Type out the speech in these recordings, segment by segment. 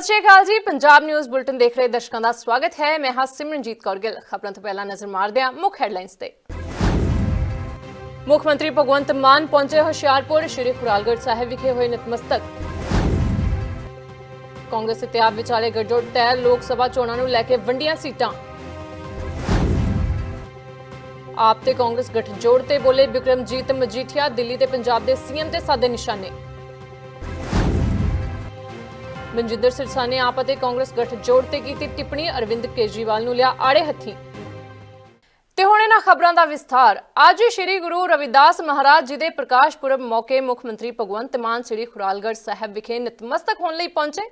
ਸਤਿ ਸ਼੍ਰੀ ਅਕਾਲ ਜੀ। Punjab news bulletin ਦੇਖ ਰਹੇ ਦਰਸ਼ਕਾਂ ਦਾ ਸਵਾਗਤ ਹੈ। ਮੈਂ ਹਾਂ ਸਿਮਰਨਜੀਤ ਕੌਰ ਗਿੱਲ। ਖਬਰਾਂ ਤੋਂ ਪਹਿਲਾਂ ਨਜ਼ਰ ਮਾਰਦੇ ਹਾਂ ਮੁੱਖ ਹੈਡਲਾਈਨਸ ਤੇ। ਮੁੱਖ ਮੰਤਰੀ ਭਗਵੰਤ ਮਾਨ ਪਹੁੰਚੇ ਹੁਸ਼ਿਆਰਪੁਰ, ਸ਼੍ਰੀ ਖੁਰਾਲਗੜ੍ਹ ਸਾਹਿਬ ਵਿਖੇ ਹੋਏ ਨਤਮਸਤਕ। ਕਾਂਗਰਸ ਤੇ ਆਪ ਵਿਚਾਲੇ ਗੱਠਜੋੜ ਤੈਅ ਲੋਕ ਸਭਾ ਚੋਣਾਂ ਨੂੰ ਲੈ ਕੇ ਵੰਡੀਆਂ ਸੀਟਾਂ। ਆਪ ਤੇ ਕਾਂਗਰਸ ਗਠਜੋੜ ਤੇ ਬੋਲੇ ਬਿਕਰਮਜੀਤ ਮਜੀਠੀਆ ਦਿੱਲੀ ਤੇ ਪੰਜਾਬ ਦੇ ਸੀਐਮ ਤੇ ਸਾਦੇ ਨਿਸ਼ਾਨੇ। ਮਨਜਿੰਦਰ ਸਿਰਸਾ ਨੇ ਆਪ ਅਤੇ ਕਾਂਗਰਸ ਗੱਠਜੋੜ ਤੇ ਕੀਤੀ ਟਿੱਪਣੀ। ਅਰਵਿੰਦ ਕੇਜਰੀਵਾਲ ਨੂੰ ਲਿਆ ਆੜੇ ਹੱਥੀ। ਤੇ ਹੁਣ ਇਹਨਾਂ ਖਬਰਾਂ ਦਾ ਵਿਸਥਾਰ। ਅੱਜ ਸ੍ਰੀ ਗੁਰੂ ਰਵਿਦਾਸ ਮਹਾਰਾਜ ਜੀ ਦੇ ਪ੍ਰਕਾਸ਼ ਪੁਰਬ ਮੌਕੇ ਮੁੱਖ ਮੰਤਰੀ ਭਗਵੰਤ ਮਾਨ ਸ੍ਰੀ ਖੁਰਾਲਗੜ੍ਹ ਸਾਹਿਬ ਵਿਖੇ ਨਤਮਸਤਕ ਹੋਣ ਲਈ ਪਹੁੰਚੇ।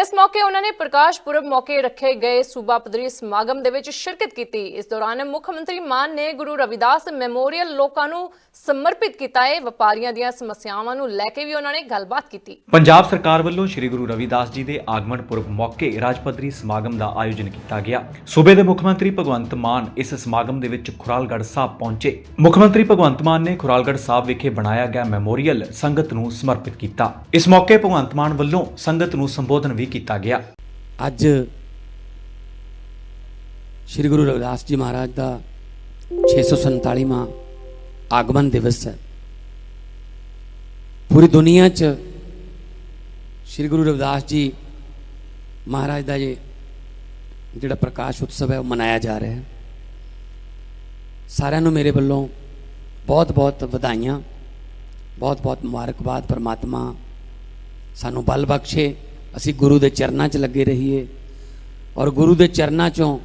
ਇਸ ਮੌਕੇ ਉਹਨਾਂ ਨੇ ਪ੍ਰਕਾਸ਼ ਪੁਰਬ ਮੌਕੇ ਰੱਖੇ ਗਏ ਸੂਬਾ ਪੱਧਰੀ ਸਮਾਗਮ ਦੇ ਵਿੱਚ ਸ਼ਿਰਕਤ ਕੀਤੀ। ਇਸ ਦੌਰਾਨ ਮੁੱਖ ਮੰਤਰੀ ਮਾਨ ਨੇ ਗੁਰੂ ਰਵਿਦਾਸ ਮੈਮੋਰੀਅਲ ਲੋਕਾਂ ਨੂੰ ਸਮਰਪਿਤ ਕੀਤਾ ਹੈ ਵਪਾਰੀਆਂ ਦੀਆਂ ਸਮੱਸਿਆਵਾਂ ਨੂੰ ਲੈ ਕੇ ਵੀ ਉਹਨਾਂ ਨੇ ਗੱਲਬਾਤ ਕੀਤੀ। ਪੰਜਾਬ ਸਰਕਾਰ ਵੱਲੋਂ ਸ੍ਰੀ ਗੁਰੂ ਰਵਿਦਾਸ ਜੀ ਦੇ ਆਗਮਨ ਪੁਰਬ ਮੌਕੇ ਰਾਜ ਰਾਜਪੱਧਰੀ ਸਮਾਗਮ ਦਾ ਆਯੋਜਨ ਕੀਤਾ ਗਿਆ। ਸੂਬੇ ਦੇ ਮੁੱਖ ਮੰਤਰੀ ਭਗਵੰਤ ਮਾਨ ਇਸ ਸਮਾਗਮ ਦੇ ਵਿੱਚ ਖੁਰਾਲਗੜ੍ਹ ਸਾਹਿਬ ਪਹੁੰਚੇ। ਮੁੱਖ ਮੰਤਰੀ ਭਗਵੰਤ ਮਾਨ ਨੇ ਖੁਰਾਲਗੜ੍ਹ ਸਾਹਿਬ ਵਿਖੇ ਬਣਾਇਆ ਗਿਆ ਮੈਮੋਰੀਅਲ ਸੰਗਤ ਨੂੰ ਸਮਰਪਿਤ ਕੀਤਾ। ਇਸ ਮੌਕੇ ਭਗਵੰਤ ਮਾਨ ਵੱਲੋਂ ਸੰਗਤ ਨੂੰ ਸੰਬੋਧਨ ਵੀ ਕੀਤਾ ਗਿਆ। ਅੱਜ ਸ੍ਰੀ ਗੁਰੂ ਰਵਿਦਾਸ ਜੀ ਮਹਾਰਾਜ ਦਾ 647ਵਾਂ ਆਗਮਨ ਦਿਵਸ ਹੈ। ਪੂਰੀ ਦੁਨੀਆ 'ਚ ਸ੍ਰੀ ਗੁਰੂ ਰਵਿਦਾਸ ਜੀ ਮਹਾਰਾਜ ਦਾ ਇਹ ਜਿਹੜਾ ਪ੍ਰਕਾਸ਼ ਉਤਸਵ ਹੈ, ਉਹ ਮਨਾਇਆ ਜਾ ਰਿਹਾ ਹੈ। ਸਾਰਿਆਂ ਨੂੰ ਮੇਰੇ ਵੱਲੋਂ ਬਹੁਤ-ਬਹੁਤ ਵਧਾਈਆਂ ਬਹੁਤ-ਬਹੁਤ ਮੁਬਾਰਕਬਾਦ ਪਰਮਾਤਮਾ। ਸਾਨੂੰ ਬਲ ਬਖਸ਼ੇ, ਅਸੀਂ ਗੁਰੂ ਦੇ ਚਰਨਾਂ 'ਚ ਲੱਗੇ ਰਹੀਏ ਔਰ ਗੁਰੂ ਦੇ ਚਰਨਾਂ 'ਚੋਂ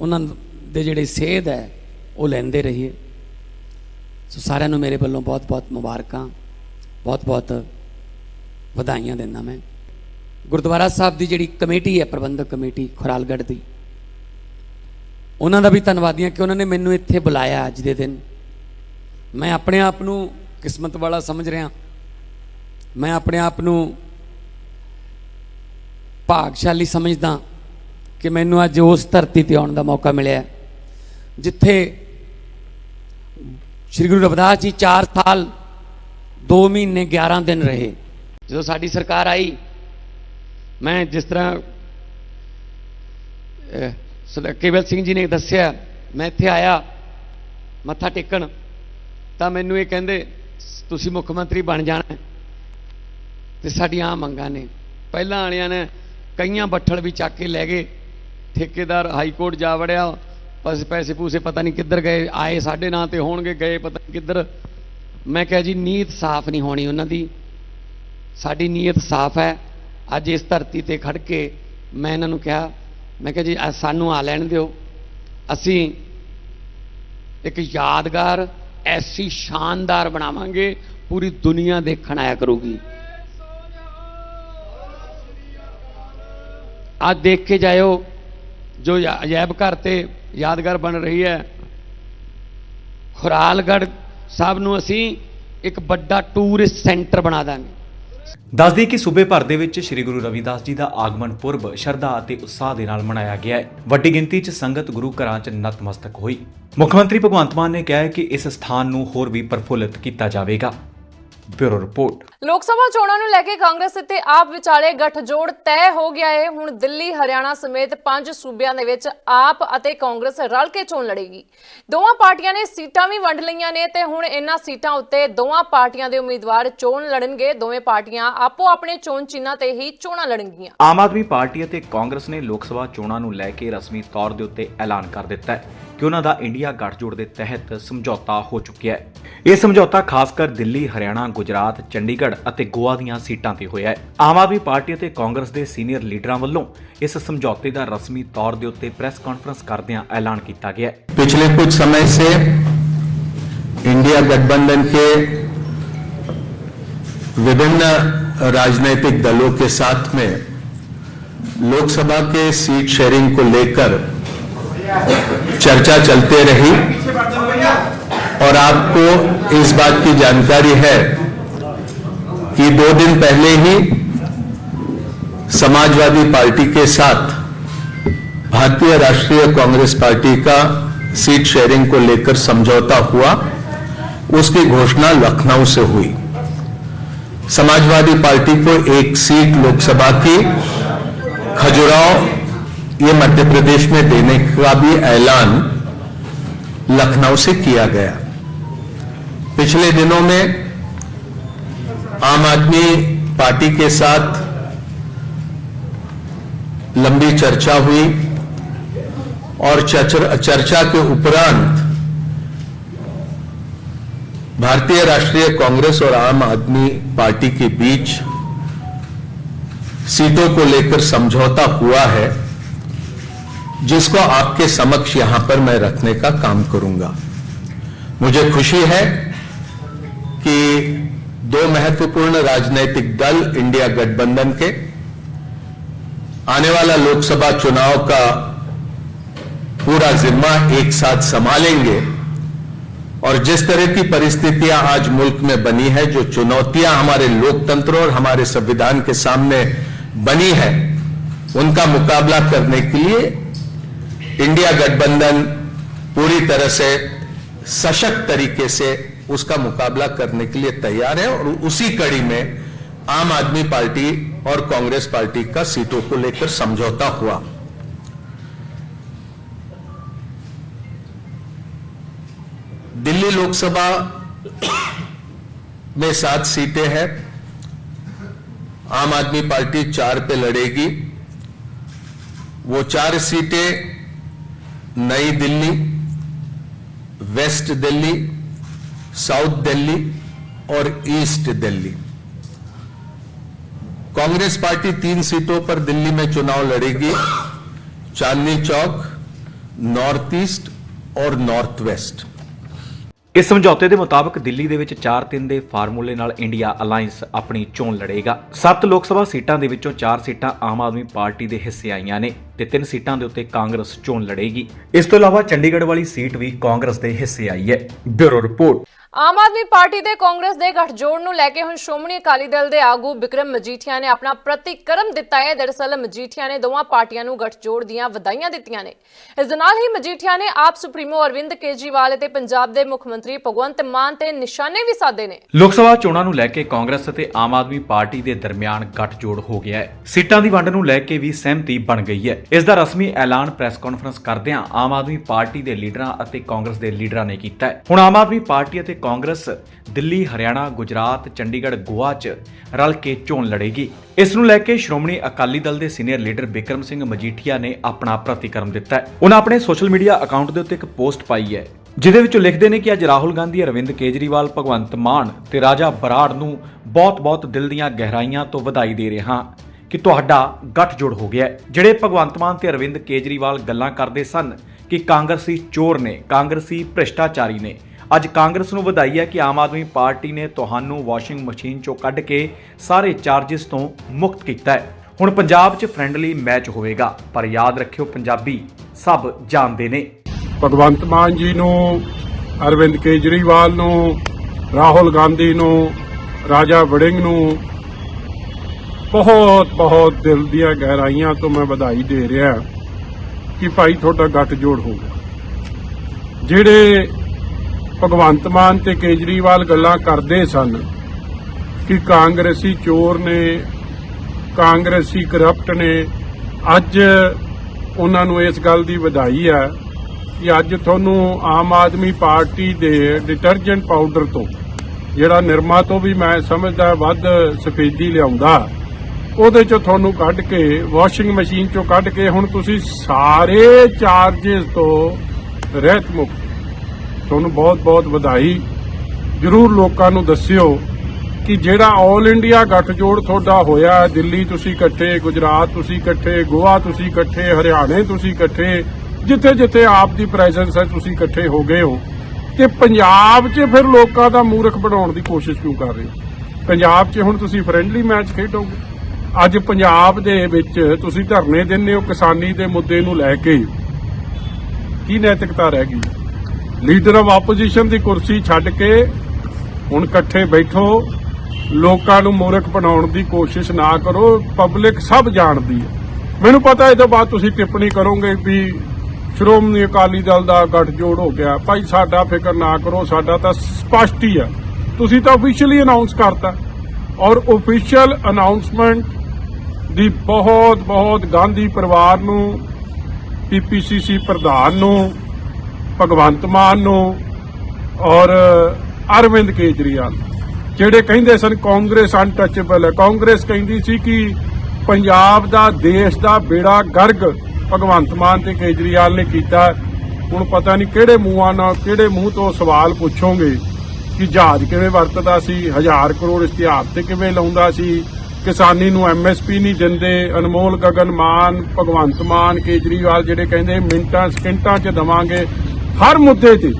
ਉਹਨਾਂ ਦੇ ਜਿਹੜੇ ਸੇਧ ਹੈ, ਉਹ ਲੈਂਦੇ ਰਹੀਏ। ਸੋ ਸਾਰਿਆਂ ਨੂੰ ਮੇਰੇ ਵੱਲੋਂ ਬਹੁਤ-ਬਹੁਤ ਮੁਬਾਰਕਾਂ ਬਹੁਤ-ਬਹੁਤ ਵਧਾਈਆਂ ਦਿੰਦਾ ਮੈਂ। ਗੁਰਦੁਆਰਾ ਸਾਹਿਬ ਦੀ ਜਿਹੜੀ ਕਮੇਟੀ ਹੈ, ਪ੍ਰਬੰਧਕ ਕਮੇਟੀ ਖੁਰਾਲਗੜ੍ਹ ਦੀ ਉਹਨਾਂ ਦਾ ਵੀ ਧੰਨਵਾਦੀਆਂ ਕਿ ਉਹਨਾਂ ਨੇ ਮੈਨੂੰ ਇੱਥੇ ਬੁਲਾਇਆ ਅੱਜ ਦੇ ਦਿਨ। ਮੈਂ ਆਪਣੇ ਆਪ ਨੂੰ ਕਿਸਮਤ ਵਾਲਾ ਸਮਝ ਰਿਹਾ। ਮੈਂ ਆਪਣੇ ਆਪ ਨੂੰ ਭਾਗਸ਼ਾਲੀ ਸਮਝਦਾ ਕਿ ਮੈਨੂੰ ਅੱਜ ਉਸ ਧਰਤੀ ਤੇ ਆਉਣ ਦਾ ਮੌਕਾ ਮਿਲਿਆ ਜਿੱਥੇ ਸ੍ਰੀ ਗੁਰੂ ਰਵਿਦਾਸ ਜੀ 4 ਸਾਲ 2 ਮਹੀਨੇ 11 ਦਿਨ ਰਹੇ। ਜਦੋਂ ਸਾਡੀ ਸਰਕਾਰ ਆਈ, ਮੈਂ ਜਿਸ ਤਰ੍ਹਾਂ ਸਰ- ਕੇਵਲ ਸਿੰਘ ਜੀ ਨੇ ਦੱਸਿਆ, ਮੈਂ ਇੱਥੇ ਆਇਆ, ਮੱਥਾ ਟੇਕਣ, ਤਾਂ ਮੈਨੂੰ ਇਹ ਕਹਿੰਦੇ, ਤੁਸੀਂ ਮੁੱਖ ਮੰਤਰੀ ਬਣ ਜਾਣਾ ਹੈ। ਤੇ ਸਾਡੀਆਂ ਆਹ ਮੰਗਾਂ ਨੇ। ਪਹਿਲਾਂ ਵਾਲਿਆਂ ਨੇ ਕਈਆਂ ਬੱਠਲ ਵੀ ਚੱਕ ਕੇ ਲੈ ਗਏ, ਠੇਕੇਦਾਰ ਹਾਈ ਕੋਰਟ ਜਾ ਵੜਿਆ, ਬਸ ਪੈਸੇ ਪੂਸੇ ਪਤਾ ਨਹੀਂ ਕਿੱਧਰ ਗਏ, ਆਏ ਸਾਡੇ ਨਾਂ ਤੇ ਹੋਣਗੇ, ਗਏ ਪਤਾ ਨਹੀਂ ਕਿੱਧਰ। ਮੈਂ ਕਿਹਾ ਜੀ, ਨੀਅਤ ਸਾਫ਼ ਨਹੀਂ ਹੋਣੀ ਉਹਨਾਂ ਦੀ। ਸਾਡੀ ਨੀਅਤ ਸਾਫ਼ ਹੈ। ਅੱਜ ਇਸ ਧਰਤੀ ਤੇ ਖੜ ਕੇ ਮੈਂ ਇਹਨਾਂ ਨੂੰ ਕਿਹਾ ਮੈਂ ਕਿਹਾ ਜੀ ਸਾਨੂੰ ਆ ਲੈਣ ਦਿਓ। ਅਸੀਂ ਇੱਕ ਯਾਦਗਾਰ, ਐਸੀ ਸ਼ਾਨਦਾਰ ਬਣਾਵਾਂਗੇ, ਪੂਰੀ ਦੁਨੀਆ ਦੇਖਣ ਆਇਆ ਕਰੂਗੀ। ਅੱਜ ਦੇਖ ਕੇ ਜਾਇਓ, ਜੋ ਯਾ- ਅਜਾਇਬ ਘਰ ਤੇ ਯਾਦਗਾਰ ਬਣ ਰਹੀ ਹੈ। ਖੁਰਾਲਗੜ੍ਹ ਸਾਹਿਬ ਨੂੰ ਅਸੀਂ ਇੱਕ ਵੱਡਾ ਟੂਰਿਸਟ ਸੈਂਟਰ ਬਣਾ ਦਾਂਗੇ। ਦੱਸਦੀ ਕਿ ਸੂਬੇ ਭਰ ਦੇ ਵਿੱਚ ਸ੍ਰੀ ਗੁਰੂ ਰਵਿਦਾਸ ਜੀ ਦਾ ਆਗਮਨ ਪੁਰਬ ਸ਼ਰਧਾ ਅਤੇ ਉਤਸ਼ਾਹ ਦੇ ਨਾਲ ਮਨਾਇਆ ਗਿਆ ਹੈ। ਵੱਡੀ ਗਿਣਤੀ 'ਚ ਸੰਗਤ ਗੁਰੂ ਘਰਾਂ 'ਚ ਨਤਮਸਤਕ ਹੋਈ। ਮੁੱਖ ਮੰਤਰੀ ਭਗਵੰਤ ਮਾਨ ਨੇ ਕਿਹਾ ਹੈ ਕਿ ਇਸ ਸਥਾਨ ਨੂੰ ਹੋਰ ਵੀ ਪ੍ਰਫੁੱਲਿਤ ਕੀਤਾ ਜਾਵੇਗਾ। Bureau report. ਲੋਕ ਸਭਾ ਚੋਣਾਂ ਨੂੰ ਲੈ ਕੇ ਕਾਂਗਰਸ ਅਤੇ ਆਪ ਵਿਚਾਲੇ ਗੱਠਜੋੜ ਤੈਅ ਹੋ ਗਿਆ ਹੈ ਹੁਣ ਦਿੱਲੀ ਹਰਿਆਣਾ ਸਮੇਤ ਪੰਜ ਸੂਬਿਆਂ ਦੇ ਵਿੱਚ ਆਪ ਅਤੇ ਕਾਂਗਰਸ ਰਲ ਕੇ ਚੋਣ ਲੜੇਗੀ। ਦੋਵਾਂ ਪਾਰਟੀਆਂ ਨੇ ਸੀਟਾਂ ਵੀ ਵੰਡ ਲਈਆਂ ਨੇ ਤੇ ਹੁਣ ਇਹਨਾਂ ਸੀਟਾਂ ਉੱਤੇ ਦੋਵਾਂ ਪਾਰਟੀਆਂ ਦੇ ਉਮੀਦਵਾਰ ਚੋਣ ਲੜਨਗੇ। ਦੋਵੇਂ ਪਾਰਟੀਆਂ ਆਪੋ ਆਪਣੇ ਚੋਣ ਚਿੰਨ੍ਹਾਂ ਤੇ ਹੀ ਚੋਣਾਂ ਲੜਨਗੀਆਂ। ਆਮ ਆਦਮੀ ਪਾਰਟੀ ਅਤੇ ਕਾਂਗਰਸ ਨੇ ਲੋਕ ਸਭਾ ਚੋਣਾਂ ਨੂੰ ਲੈ ਕੇ ਰਸਮੀ ਤੌਰ ਦੇ ਉੱਤੇ ਐਲਾਨ ਕਰ ਦਿੱਤਾ ਹੈ। ਕਿ ਉਹਨਾਂ ਦਾ ਇੰਡੀਆ ਗੱਠਜੋੜ ਦੇ ਤਹਿਤ ਸਮਝੌਤਾ ਹੋ ਚੁੱਕਿਆ ਹੈ ਇਹ ਸਮਝੌਤਾ ਖਾਸ ਕਰ ਦਿੱਲੀ, ਹਰਿਆਣਾ, ਗੁਜਰਾਤ, ਚੰਡੀਗੜ੍ਹ ਅਤੇ ਗੋਆ ਦੀਆਂ ਸੀਟਾਂ ਤੇ ਹੋਇਆ ਹੈ ਆਮ ਆਦਮੀ ਪਾਰਟੀ ਅਤੇ ਕਾਂਗਰਸ ਦੇ ਸੀਨੀਅਰ ਲੀਡਰਾਂ ਵੱਲੋਂ ਇਸ ਸਮਝੌਤੇ ਦਾ ਰਸਮੀ ਤੌਰ ਦੇ ਉੱਤੇ ਪ੍ਰੈਸ ਕਾਨਫਰੰਸ ਕਰਦਿਆਂ ਐਲਾਨ ਕੀਤਾ ਗਿਆ ਹੈ पिछले कुछ समय से इंडिया गठबंधन के विभिन्न राजनीतिक दलों के साथ में लोकसभा के सीट शेयरिंग को लेकर चर्चा चलते रही। और आपको इस बात की जानकारी है कि दो दिन पहले ही समाजवादी पार्टी के साथ भारतीय राष्ट्रीय कांग्रेस पार्टी का सीट शेयरिंग को लेकर समझौता हुआ। उसकी घोषणा लखनऊ से हुई। समाजवादी पार्टी को एक सीट लोकसभा की, खजुराहो ये मध्य प्रदेश में देने का भी ऐलान लखनऊ से किया गया। पिछले दिनों में आम आदमी पार्टी के साथ लंबी चर्चा हुई और चर्चा के उपरांत भारतीय राष्ट्रीय कांग्रेस और आम आदमी पार्टी के बीच सीटों को लेकर समझौता हुआ है। जिसको आपके समक्ष यहाँ पर मैं रखने का काम करूँगा। मुझे खुशी है कि दो महत्वपूर्ण राजनीतिक दल इंडिया गठबंधन के आने वाला लोकसभा चुनाव का पूरा जिम्मा एक साथ संभालेंगे और जिस तरह की परिस्थितियाँ आज मुल्क में बनी है, जो चुनौतियाँ हमारे लोकतंत्र और हमारे संविधान के सामने बनी है, उनका मुकाबला करने के लिए इंडिया गठबंधन पूरी तरह से सशक्त तरीके से उसका मुकाबला करने के लिए तैयार है और उसी कड़ी में आम आदमी पार्टी और कांग्रेस पार्टी का सीटों को लेकर समझौता हुआ। दिल्ली लोकसभा में सात सीटें हैं। आम आदमी पार्टी चार पे लड़ेगी। वो चार सीटें नई दिल्ली, वेस्ट दिल्ली, साउथ दिल्ली और ईस्ट दिल्ली। कांग्रेस पार्टी तीन सीटों पर दिल्ली में चुनाव लड़ेगी। चांदनी चौक, नॉर्थ ईस्ट और नॉर्थ वेस्ट। ਇਸ ਸਮਝੌਤੇ ਦੇ ਮੁਤਾਬਕ ਦਿੱਲੀ ਦੇ ਵਿੱਚ 4-3 ਦੇ ਫਾਰਮੂਲੇ ਨਾਲ ਇੰਡੀਆ ਅਲਾਈਅੰਸ ਆਪਣੀ ਚੋਣ ਲੜੇਗਾ। 7 ਲੋਕ ਸਭਾ ਸੀਟਾਂ ਦੇ ਵਿੱਚੋਂ 4 ਸੀਟਾਂ ਆਮ ਆਦਮੀ ਪਾਰਟੀ ਦੇ ਹਿੱਸੇ ਆਈਆਂ ਨੇ ਤੇ 3 ਸੀਟਾਂ ਦੇ ਉੱਤੇ ਕਾਂਗਰਸ ਚੋਣ ਲੜੇਗੀ। ਇਸ ਤੋਂ ਇਲਾਵਾ ਚੰਡੀਗੜ੍ਹ ਵਾਲੀ ਸੀਟ ਵੀ ਕਾਂਗਰਸ ਦੇ ਹਿੱਸੇ ਆਈ ਹੈ। Bureau report. Aam Aadmi party ਤੇ ਕਾਂਗਰਸ ਦੇ ਗਠਜੋੜ ਨੂੰ ਲੈ ਕੇ ਹੁਣ ਸ਼੍ਰੋਮਣੀ ਅਕਾਲੀ ਦਲ ਦੇ ਆਗੂ ਵਿਕਰਮ ਮਜੀਠੀਆ ਨੇ ਆਪਣਾ ਪ੍ਰਤੀਕਰਮ ਦਿੱਤਾ ਹੈ। ਦਰਅਸਲ ਮਜੀਠੀਆ ਨੇ ਦੋਵਾਂ ਪਾਰਟੀਆਂ ਨੂੰ ਗੱਠਜੋੜ ਦੀਆਂ ਵਧਾਈਆਂ ਦਿੱਤੀਆਂ ਨੇ। ਇਸ ਦੇ ਨਾਲ ਹੀ ਮਜੀਠੀਆ ਨੇ ਆਪ ਸੁਪਰੀਮੋ ਅਰਵਿੰਦ ਕੇਜਰੀਵਾਲ ਅਤੇ ਪੰਜਾਬ ਦੇ ਮੁੱਖ ਮੰਤਰੀ ਭਗਵੰਤ ਮਾਨ ਤੇ ਨਿਸ਼ਾਨੇ ਵੀ ਸਾਧੇ ਨੇ। ਲੋਕ ਸਭਾ ਚੋਣਾਂ ਨੂੰ ਲੈ ਕੇ ਕਾਂਗਰਸ ਅਤੇ ਆਮ ਆਦਮੀ ਪਾਰਟੀ ਦੇ ਦਰਮਿਆਨ ਗਠਜੋੜ ਹੋ ਗਿਆ ਹੈ। ਸੀਟਾਂ ਦੀ ਵੰਡ ਨੂੰ ਲੈ ਕੇ ਵੀ ਸਹਿਮਤੀ ਬਣ ਗਈ ਹੈ। ਇਸ ਦਾ ਰਸਮੀ ਐਲਾਨ ਪ੍ਰੈਸ ਕਾਨਫਰੰਸ ਕਰਦਿਆਂ ਆਮ ਆਦਮੀ ਪਾਰਟੀ ਦੇ ਲੀਡਰਾਂ ਅਤੇ ਕਾਂਗਰਸ ਦੇ ਲੀਡਰਾਂ ਨੇ ਕੀਤਾ ਹੈ। ਹੁਣ ਆਮ ਆਦਮੀ ਪਾਰਟੀ ਅਤੇ ਕਾਂਗਰਸ, ਦਿੱਲੀ, ਹਰਿਆਣਾ, ਗੁਜਰਾਤ, ਚੰਡੀਗੜ੍ਹ, ਗੋਆ 'ਚ ਰਲ ਕੇ ਚੋਣ ਲੜੇਗੀ। ਇਸ ਨੂੰ ਲੈ ਕੇ ਸ਼੍ਰੋਮਣੀ ਅਕਾਲੀ ਦਲ ਦੇ ਸੀਨੀਅਰ ਲੀਡਰ ਬਿਕਰਮ ਸਿੰਘ ਮਜੀਠੀਆ ਨੇ ਆਪਣਾ ਪ੍ਰਤੀਕਰਮ ਦਿੱਤਾ ਹੈ। ਉਹਨਾਂ ਆਪਣੇ ਸੋਸ਼ਲ ਮੀਡੀਆ ਅਕਾਊਂਟ ਦੇ ਉੱਤੇ ਇੱਕ ਪੋਸਟ ਪਾਈ ਹੈ, ਜਿਹਦੇ ਵਿੱਚ ਲਿਖਦੇ ਨੇ ਕਿ ਅੱਜ ਰਾਹੁਲ ਗਾਂਧੀ, ਅਰਵਿੰਦ ਕੇਜਰੀਵਾਲ, ਭਗਵੰਤ ਮਾਨ ਤੇ ਰਾਜਾ ਬਰਾੜ ਨੂੰ ਬਹੁਤ-ਬਹੁਤ ਦਿਲ ਦੀਆਂ ਗਹਿਰਾਈਆਂ ਤੋਂ ਵਧਾਈ ਦੇ ਰਿਹਾ ਹਾਂ ਕਿ ਤੁਹਾਡਾ ਗੱਠਜੋੜ ਹੋ ਗਿਆ ਜਿਹੜੇ ਭਗਵੰਤ ਮਾਨ ਤੇ ਅਰਵਿੰਦ ਕੇਜਰੀਵਾਲ ਗੱਲਾਂ ਕਰਦੇ ਸਨ ਕਿ ਕਾਂਗਰਸੀ ਚੋਰ ਨੇ, ਕਾਂਗਰਸੀ ਭ੍ਰਿਸ਼ਟਾਚਾਰੀ ਨੇ ਅੱਜ ਕਾਂਗਰਸ ਨੂੰ ਵਧਾਈ ਹੈ ਕਿ ਆਮ ਆਦਮੀ ਪਾਰਟੀ ਨੇ ਤੁਹਾਨੂੰ ਵਾਸ਼ਿੰਗ ਮਸ਼ੀਨ ਚੋਂ ਕੱਢ ਕੇ ਸਾਰੇ ਚਾਰजेस ਤੋਂ ਮੁਕਤ ਕੀਤਾ ਹੈ। ਹੁਣ ਪੰਜਾਬ 'ਚ ਫ੍ਰੈਂਡਲੀ ਮੈਚ ਹੋਵੇਗਾ ਪਰ ਯਾਦ ਰੱਖਿਓ ਪੰਜਾਬੀ ਸਭ ਜਾਣਦੇ ਨੇ। ਭਗਵੰਤ ਮਾਨ ਜੀ ਨੂੰ, ਅਰਵਿੰਦ ਕੇਜਰੀਵਾਲ ਨੂੰ, ਰਾਹੁਲ ਗਾਂਧੀ ਨੂੰ, ਰਾਜਾ ਵੜਿੰਗ ਨੂੰ ਬਹੁਤ ਬਹੁਤ ਦਿਲ ਦੀਆਂ ਗਹਿਰਾਈਆਂ ਤੋਂ ਮੈਂ ਵਧਾਈ ਦੇ ਰਿਹਾ ਕਿ ਭਾਈ ਤੁਹਾਡਾ ਗੱਠਜੋੜ ਹੋ ਗਿਆ। ਜਿਹੜੇ ਭਗਵੰਤ ਮਾਨ ਤੇ ਕੇਜਰੀਵਾਲ ਗੱਲਾਂ ਕਰਦੇ ਸਨ ਕਿ ਕਾਂਗਰਸੀ ਚੋਰ ਨੇ, ਕਾਂਗਰਸੀ ਕਰਪਟ ਨੇ, ਅੱਜ ਉਹਨਾਂ ਨੂੰ ਇਸ ਗੱਲ ਦੀ ਵਧਾਈ ਹੈ ਕਿ ਅੱਜ ਤੁਹਾਨੂੰ ਆਮ ਆਦਮੀ ਪਾਰਟੀ ਦੇ ਡਿਟਰਜੈਂਟ ਪਾਊਡਰ ਤੋਂ, ਜਿਹੜਾ ਨਿਰਮਾ ਤੋਂ ਵੀ ਮੈਂ ਸਮਝਦਾ ਵੱਧ ਸਫੇਦੀ ਲਿਆਉਂਦਾ, ਉਹਦੇ ਚੋਂ ਤੁਹਾਨੂੰ ਕੱਢ ਕੇ ਵਾਸ਼ਿੰਗ ਮਸ਼ੀਨ ਚੋਂ ਕੱਢ ਕੇ ਹੁਣ ਤੁਸੀਂ ਸਾਰੇ ਚਾਰजेस ਤੋਂ ਰਹਿਤ ਮੁਕਤ ਤੁਹਾਨੂੰ ਬਹੁਤ ਬਹੁਤ ਵਧਾਈ। ਜਰੂਰ ਲੋਕਾਂ ਨੂੰ ਦੱਸਿਓ ਕਿ ਜਿਹੜਾ 올 ਇੰਡੀਆ ਗੱਠਜੋੜ ਤੁਹਾਡਾ ਹੋਇਆ ਦਿੱਲੀ ਤੁਸੀਂ ਇਕੱਠੇ, ਗੁਜਰਾਤ ਤੁਸੀਂ ਇਕੱਠੇ, ਗੋਆ ਤੁਸੀਂ ਇਕੱਠੇ, ਹਰਿਆਣੇ ਤੁਸੀਂ ਇਕੱਠੇ, ਜਿੱਥੇ ਜਿੱਥੇ ਆਪ ਦੀ ਪ੍ਰੈਜ਼ੈਂਸ ਹੈ ਤੁਸੀਂ ਇਕੱਠੇ ਹੋ ਗਏ ਹੋ। ਤੇ ਪੰਜਾਬ 'ਚ ਫਿਰ ਲੋਕਾਂ ਦਾ ਮੂਰਖ ਬਣਾਉਣ ਦੀ ਕੋਸ਼ਿਸ਼ ਕਿਉਂ ਕਰ ਰਹੇ ਹੋ? ਪੰਜਾਬ 'ਚ ਹੁਣ ਤੁਸੀਂ ਫ੍ਰੈਂਡਲੀ ਮੈਚ ਖੇਡੋਗੇ। ਅੱਜ ਪੰਜਾਬ ਦੇ ਵਿੱਚ ਤੁਸੀਂ ਧਰਨੇ ਦਿੰਦੇ ਹੋ ਕਿਸਾਨੀ ਦੇ ਮੁੱਦੇ ਨੂੰ ਲੈ ਕੇ। ਕੀ ਨੈਤਿਕਤਾ ਰਹਿ ਗਈ? ਲੀਡਰ ਆਫ ਆਪੋਜੀਸ਼ਨ ਦੀ ਕੁਰਸੀ ਛੱਡ ਕੇ ਹੁਣ ਇਕੱਠੇ ਬੈਠੋ। ਲੋਕਾਂ ਨੂੰ ਮੂਰਖ ਬਣਾਉਣ ਦੀ ਕੋਸ਼ਿਸ਼ ਨਾ ਕਰੋ। ਪਬਲਿਕ ਸਭ ਜਾਣਦੀ ਹੈ। ਮੈਨੂੰ ਪਤਾ ਇਹ ਤੋਂ ਬਾਅਦ ਤੁਸੀਂ ਟਿੱਪਣੀ ਕਰੋਗੇ ਵੀ ਸ਼੍ਰੋਮਣੀ ਅਕਾਲੀ ਦਲ ਦਾ ਗੱਠਜੋੜ ਹੋ ਗਿਆ। ਭਾਈ ਸਾਡਾ ਫਿਕਰ ਨਾ ਕਰੋ, ਸਾਡਾ ਤਾਂ ਸਪਸ਼ਟ ਹੀ ਹੈ। ਤੁਸੀਂ ਤਾਂ ਅਫੀਸ਼ੀਅਲੀ ਅਨਾਉਂਸ ਕਰਤਾ। ਔਰ ਅਫੀਸ਼ੀਅਲ ਅਨਾਉਂਸਮੈਂਟ ਦੀ ਬਹੁਤ ਬਹੁਤ ਗਾਂਧੀ ਪਰਿਵਾਰ ਨੂੰ ਪੀਪੀਸੀਸੀ ਪ੍ਰਧਾਨ ਨੂੰ ਭਗਵੰਤ ਮਾਨ ਨੂੰ ਔਰ ਅਰਵਿੰਦ ਕੇਜਰੀਵਾਲ ਜਿਹੜੇ ਕਹਿੰਦੇ ਸਨ ਕਾਂਗਰਸ ਅਨਟੱਚੇਬਲ ਹੈ। ਕਾਂਗਰਸ ਕਹਿੰਦੀ ਸੀ ਕਿ ਪੰਜਾਬ ਦਾ, ਦੇਸ਼ ਦਾ ਬੇੜਾ ਗਰਗ ਭਗਵੰਤ ਮਾਨ ਤੇ ਕੇਜਰੀਵਾਲ ਨੇ ਕੀਤਾ। ਹੁਣ ਪਤਾ ਨਹੀਂ ਕਿਹੜੇ ਮੂੰਹਾਂ ਨਾਲ, ਕਿਹੜੇ ਮੂੰਹ ਤੋਂ ਸਵਾਲ ਪੁੱਛੋਗੇ ਕਿ ਜਹਾਜ਼ ਕਿਵੇਂ ਵਰਤਦਾ ਸੀ, ਹਜ਼ਾਰ ਕਰੋੜ ਇਸ਼ਤਿਹਾਰ ਤੇ ਕਿਵੇਂ ਲਾਉਂਦਾ ਸੀ। ਕਿਸਾਨੀ ਨੂੰ ਐਮਐਸਪੀ ਨਹੀਂ ਦਿੰਦੇ, ਅਨਮੋਲ ਗਗਨ ਮਾਨ, ਭਗਵੰਤ ਮਾਨ, ਕੇਜਰੀਵਾਲ ਜਿਹੜੇ ਕਹਿੰਦੇ, ਮਿੰਟਾਂ, ਸਕਿੰਟਾਂ 'ਚ ਦਵਾਂਗੇ। ਹਰ ਮੁੱਦੇ ਤੇ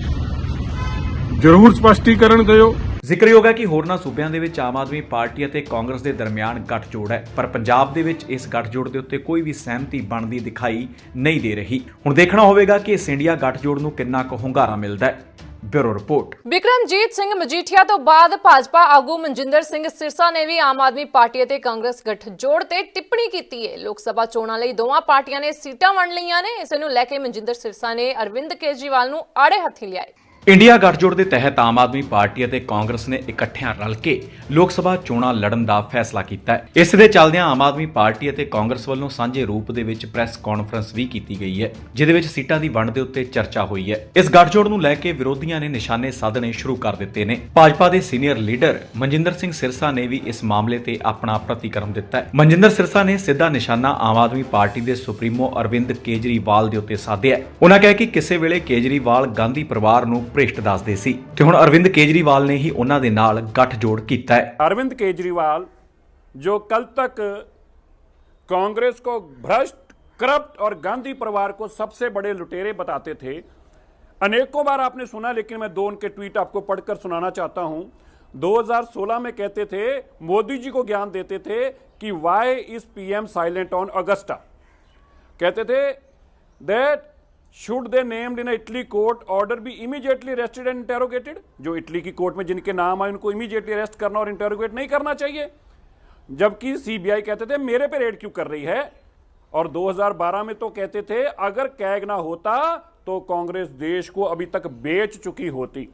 ਜ਼ਰੂਰ ਸਪਸ਼ਟੀਕਰਨ ਦਿਓ। ਜ਼ਿਕਰਯੋਗ ਹੈ ਕਿ ਹੋਰਨਾਂ ਸੂਬਿਆਂ ਦੇ ਵਿੱਚ ਆਮ ਆਦਮੀ ਪਾਰਟੀ ਅਤੇ ਕਾਂਗਰਸ ਦੇ ਦਰਮਿਆਨ ਗੱਠਜੋੜ ਹੈ, ਪਰ ਪੰਜਾਬ ਦੇ ਵਿੱਚ ਇਸ ਗੱਠਜੋੜ ਦੇ ਉੱਤੇ ਕੋਈ ਵੀ ਸਹਿਮਤੀ ਬਣਦੀ ਦਿਖਾਈ ਨਹੀਂ ਦੇ ਰਹੀ। ਹੁਣ ਦੇਖਣਾ ਹੋਵੇਗਾ ਕਿ ਇਸ ਇੰਡੀਆ ਗੱਠਜੋੜ ਨੂੰ ਕਿੰਨਾ ਕੁ ਹੁੰਗਾਰਾ ਮਿਲਦਾ ਹੈ। Bureau report. ਵਿਕਰਮਜੀਤ ਸਿੰਘ ਮਜੀਠੀਆ ਤੋਂ ਬਾਅਦ ਭਾਜਪਾ ਆਗੂ ਮਨਜਿੰਦਰ ਸਿੰਘ ਸਿਰਸਾ ਨੇ ਵੀ ਆਮ ਆਦਮੀ ਪਾਰਟੀ ਅਤੇ ਕਾਂਗਰਸ ਗੱਠਜੋੜ ਤੇ ਟਿੱਪਣੀ ਕੀਤੀ ਹੈ ਲੋਕ ਸਭਾ ਚੋਣਾਂ ਲਈ ਦੋਵਾਂ ਪਾਰਟੀਆਂ ਨੇ ਸੀਟਾਂ ਵੰਡ ਲਈਆਂ ਨੇ। ਇਸ ਨੂੰ ਲੈ ਕੇ ਮਨਜਿੰਦਰ ਸਿਰਸਾ ਨੇ ਅਰਵਿੰਦ ਕੇਜਰੀਵਾਲ ਨੂੰ ਆੜੇ ਹੱਥੀ ਲਿਆਏ। ਇੰਡੀਆ ਗੱਠਜੋੜ ਦੇ ਤਹਿਤ ਆਮ ਆਦਮੀ ਪਾਰਟੀ ਅਤੇ ਕਾਂਗਰਸ ਨੇ ਇਕੱਠਿਆਂ ਰਲ ਕੇ ਲੋਕ ਸਭਾ ਚੋਣਾਂ ਲੜਨ ਦਾ ਫੈਸਲਾ ਕੀਤਾ ਹੈ। ਇਸ ਦੇ ਚੱਲਦਿਆਂ ਆਮ ਆਦਮੀ ਪਾਰਟੀ ਅਤੇ ਕਾਂਗਰਸ ਵੱਲੋਂ ਸਾਂਝੇ ਰੂਪ ਦੇ ਵਿੱਚ ਪ੍ਰੈਸ ਕਾਨਫਰੰਸ ਵੀ ਕੀਤੀ ਗਈ ਹੈ, ਜਿਹਦੇ ਵਿੱਚ ਸੀਟਾਂ ਦੀ ਵੰਡ ਦੇ ਉੱਤੇ ਚਰਚਾ ਹੋਈ ਹੈ। ਇਸ ਗੱਠਜੋੜ ਨੂੰ ਲੈ ਕੇ ਵਿਰੋਧੀਆਂ ਨੇ ਨਿਸ਼ਾਨੇ ਸਾਧਣੇ ਸ਼ੁਰੂ ਕਰ ਦਿੱਤੇ ਨੇ। ਭਾਜਪਾ ਦੇ ਸੀਨੀਅਰ ਲੀਡਰ ਮਨਜਿੰਦਰ ਸਿੰਘ ਸਿਰਸਾ ਨੇ ਵੀ ਇਸ ਮਾਮਲੇ ਤੇ ਆਪਣਾ ਪ੍ਰਤੀਕਰਮ ਦਿੱਤਾ ਹੈ। ਮਨਜਿੰਦਰ ਸਿਰਸਾ ਨੇ ਸਿੱਧਾ ਨਿਸ਼ਾਨਾ ਆਮ ਆਦਮੀ ਪਾਰਟੀ ਦੇ ਸੁਪਰੀਮੋ ਅਰਵਿੰਦ ਕੇਜਰੀਵਾਲ ਦੇ ਉੱਤੇ ਸਾਧਿਆ ਹੈ। ਉਹਨਾਂ ਕਿਹਾ ਕਿ ਕਿਸੇ ਵੇਲੇ ਕੇਜਰੀਵਾਲ ਗਾਂਧੀ ਪਰਿਵਾਰ ਨੂੰ ਭ੍ਰਿਸ਼ਟ ਦੱਸਦੇ ਸੀ ਤੇ ਹੁਣ ਅਰਵਿੰਦ ਕੇਜਰੀਵਾਲ ਨੇ ਹੀ ਉਹਨਾਂ ਦੇ ਨਾਲ ਗੱਠਜੋੜ ਕੀਤਾ ਹੈ अरविंद केजरीवाल जो कल तक कांग्रेस को भ्रष्ट करप्ट और गांधी परिवार को सबसे बड़े लुटेरे बताते थे अनेकों बार आपने सुना लेकिन मैं दो उनके ट्वीट आपको पढ़कर सुनाना चाहता हूं 2016 में कहते थे मोदी जी को ज्ञान देते थे कि why is PM silent on Agusta कहते थे that should they named in Italy court order be immediately arrested and interrogated जो इटली की कोर्ट में जिनके नाम आए, उनको इमीडिएटली अरेस्ट करना और इंटेरोगेट नहीं करना चाहिए। जबकि सीबीआई कहते थे, मेरे पे रेड क्यों कर रही है? और 2012 में तो कहते थे, अगर कैग ना होता तो कांग्रेस देश को अभी तक बेच चुकी होती।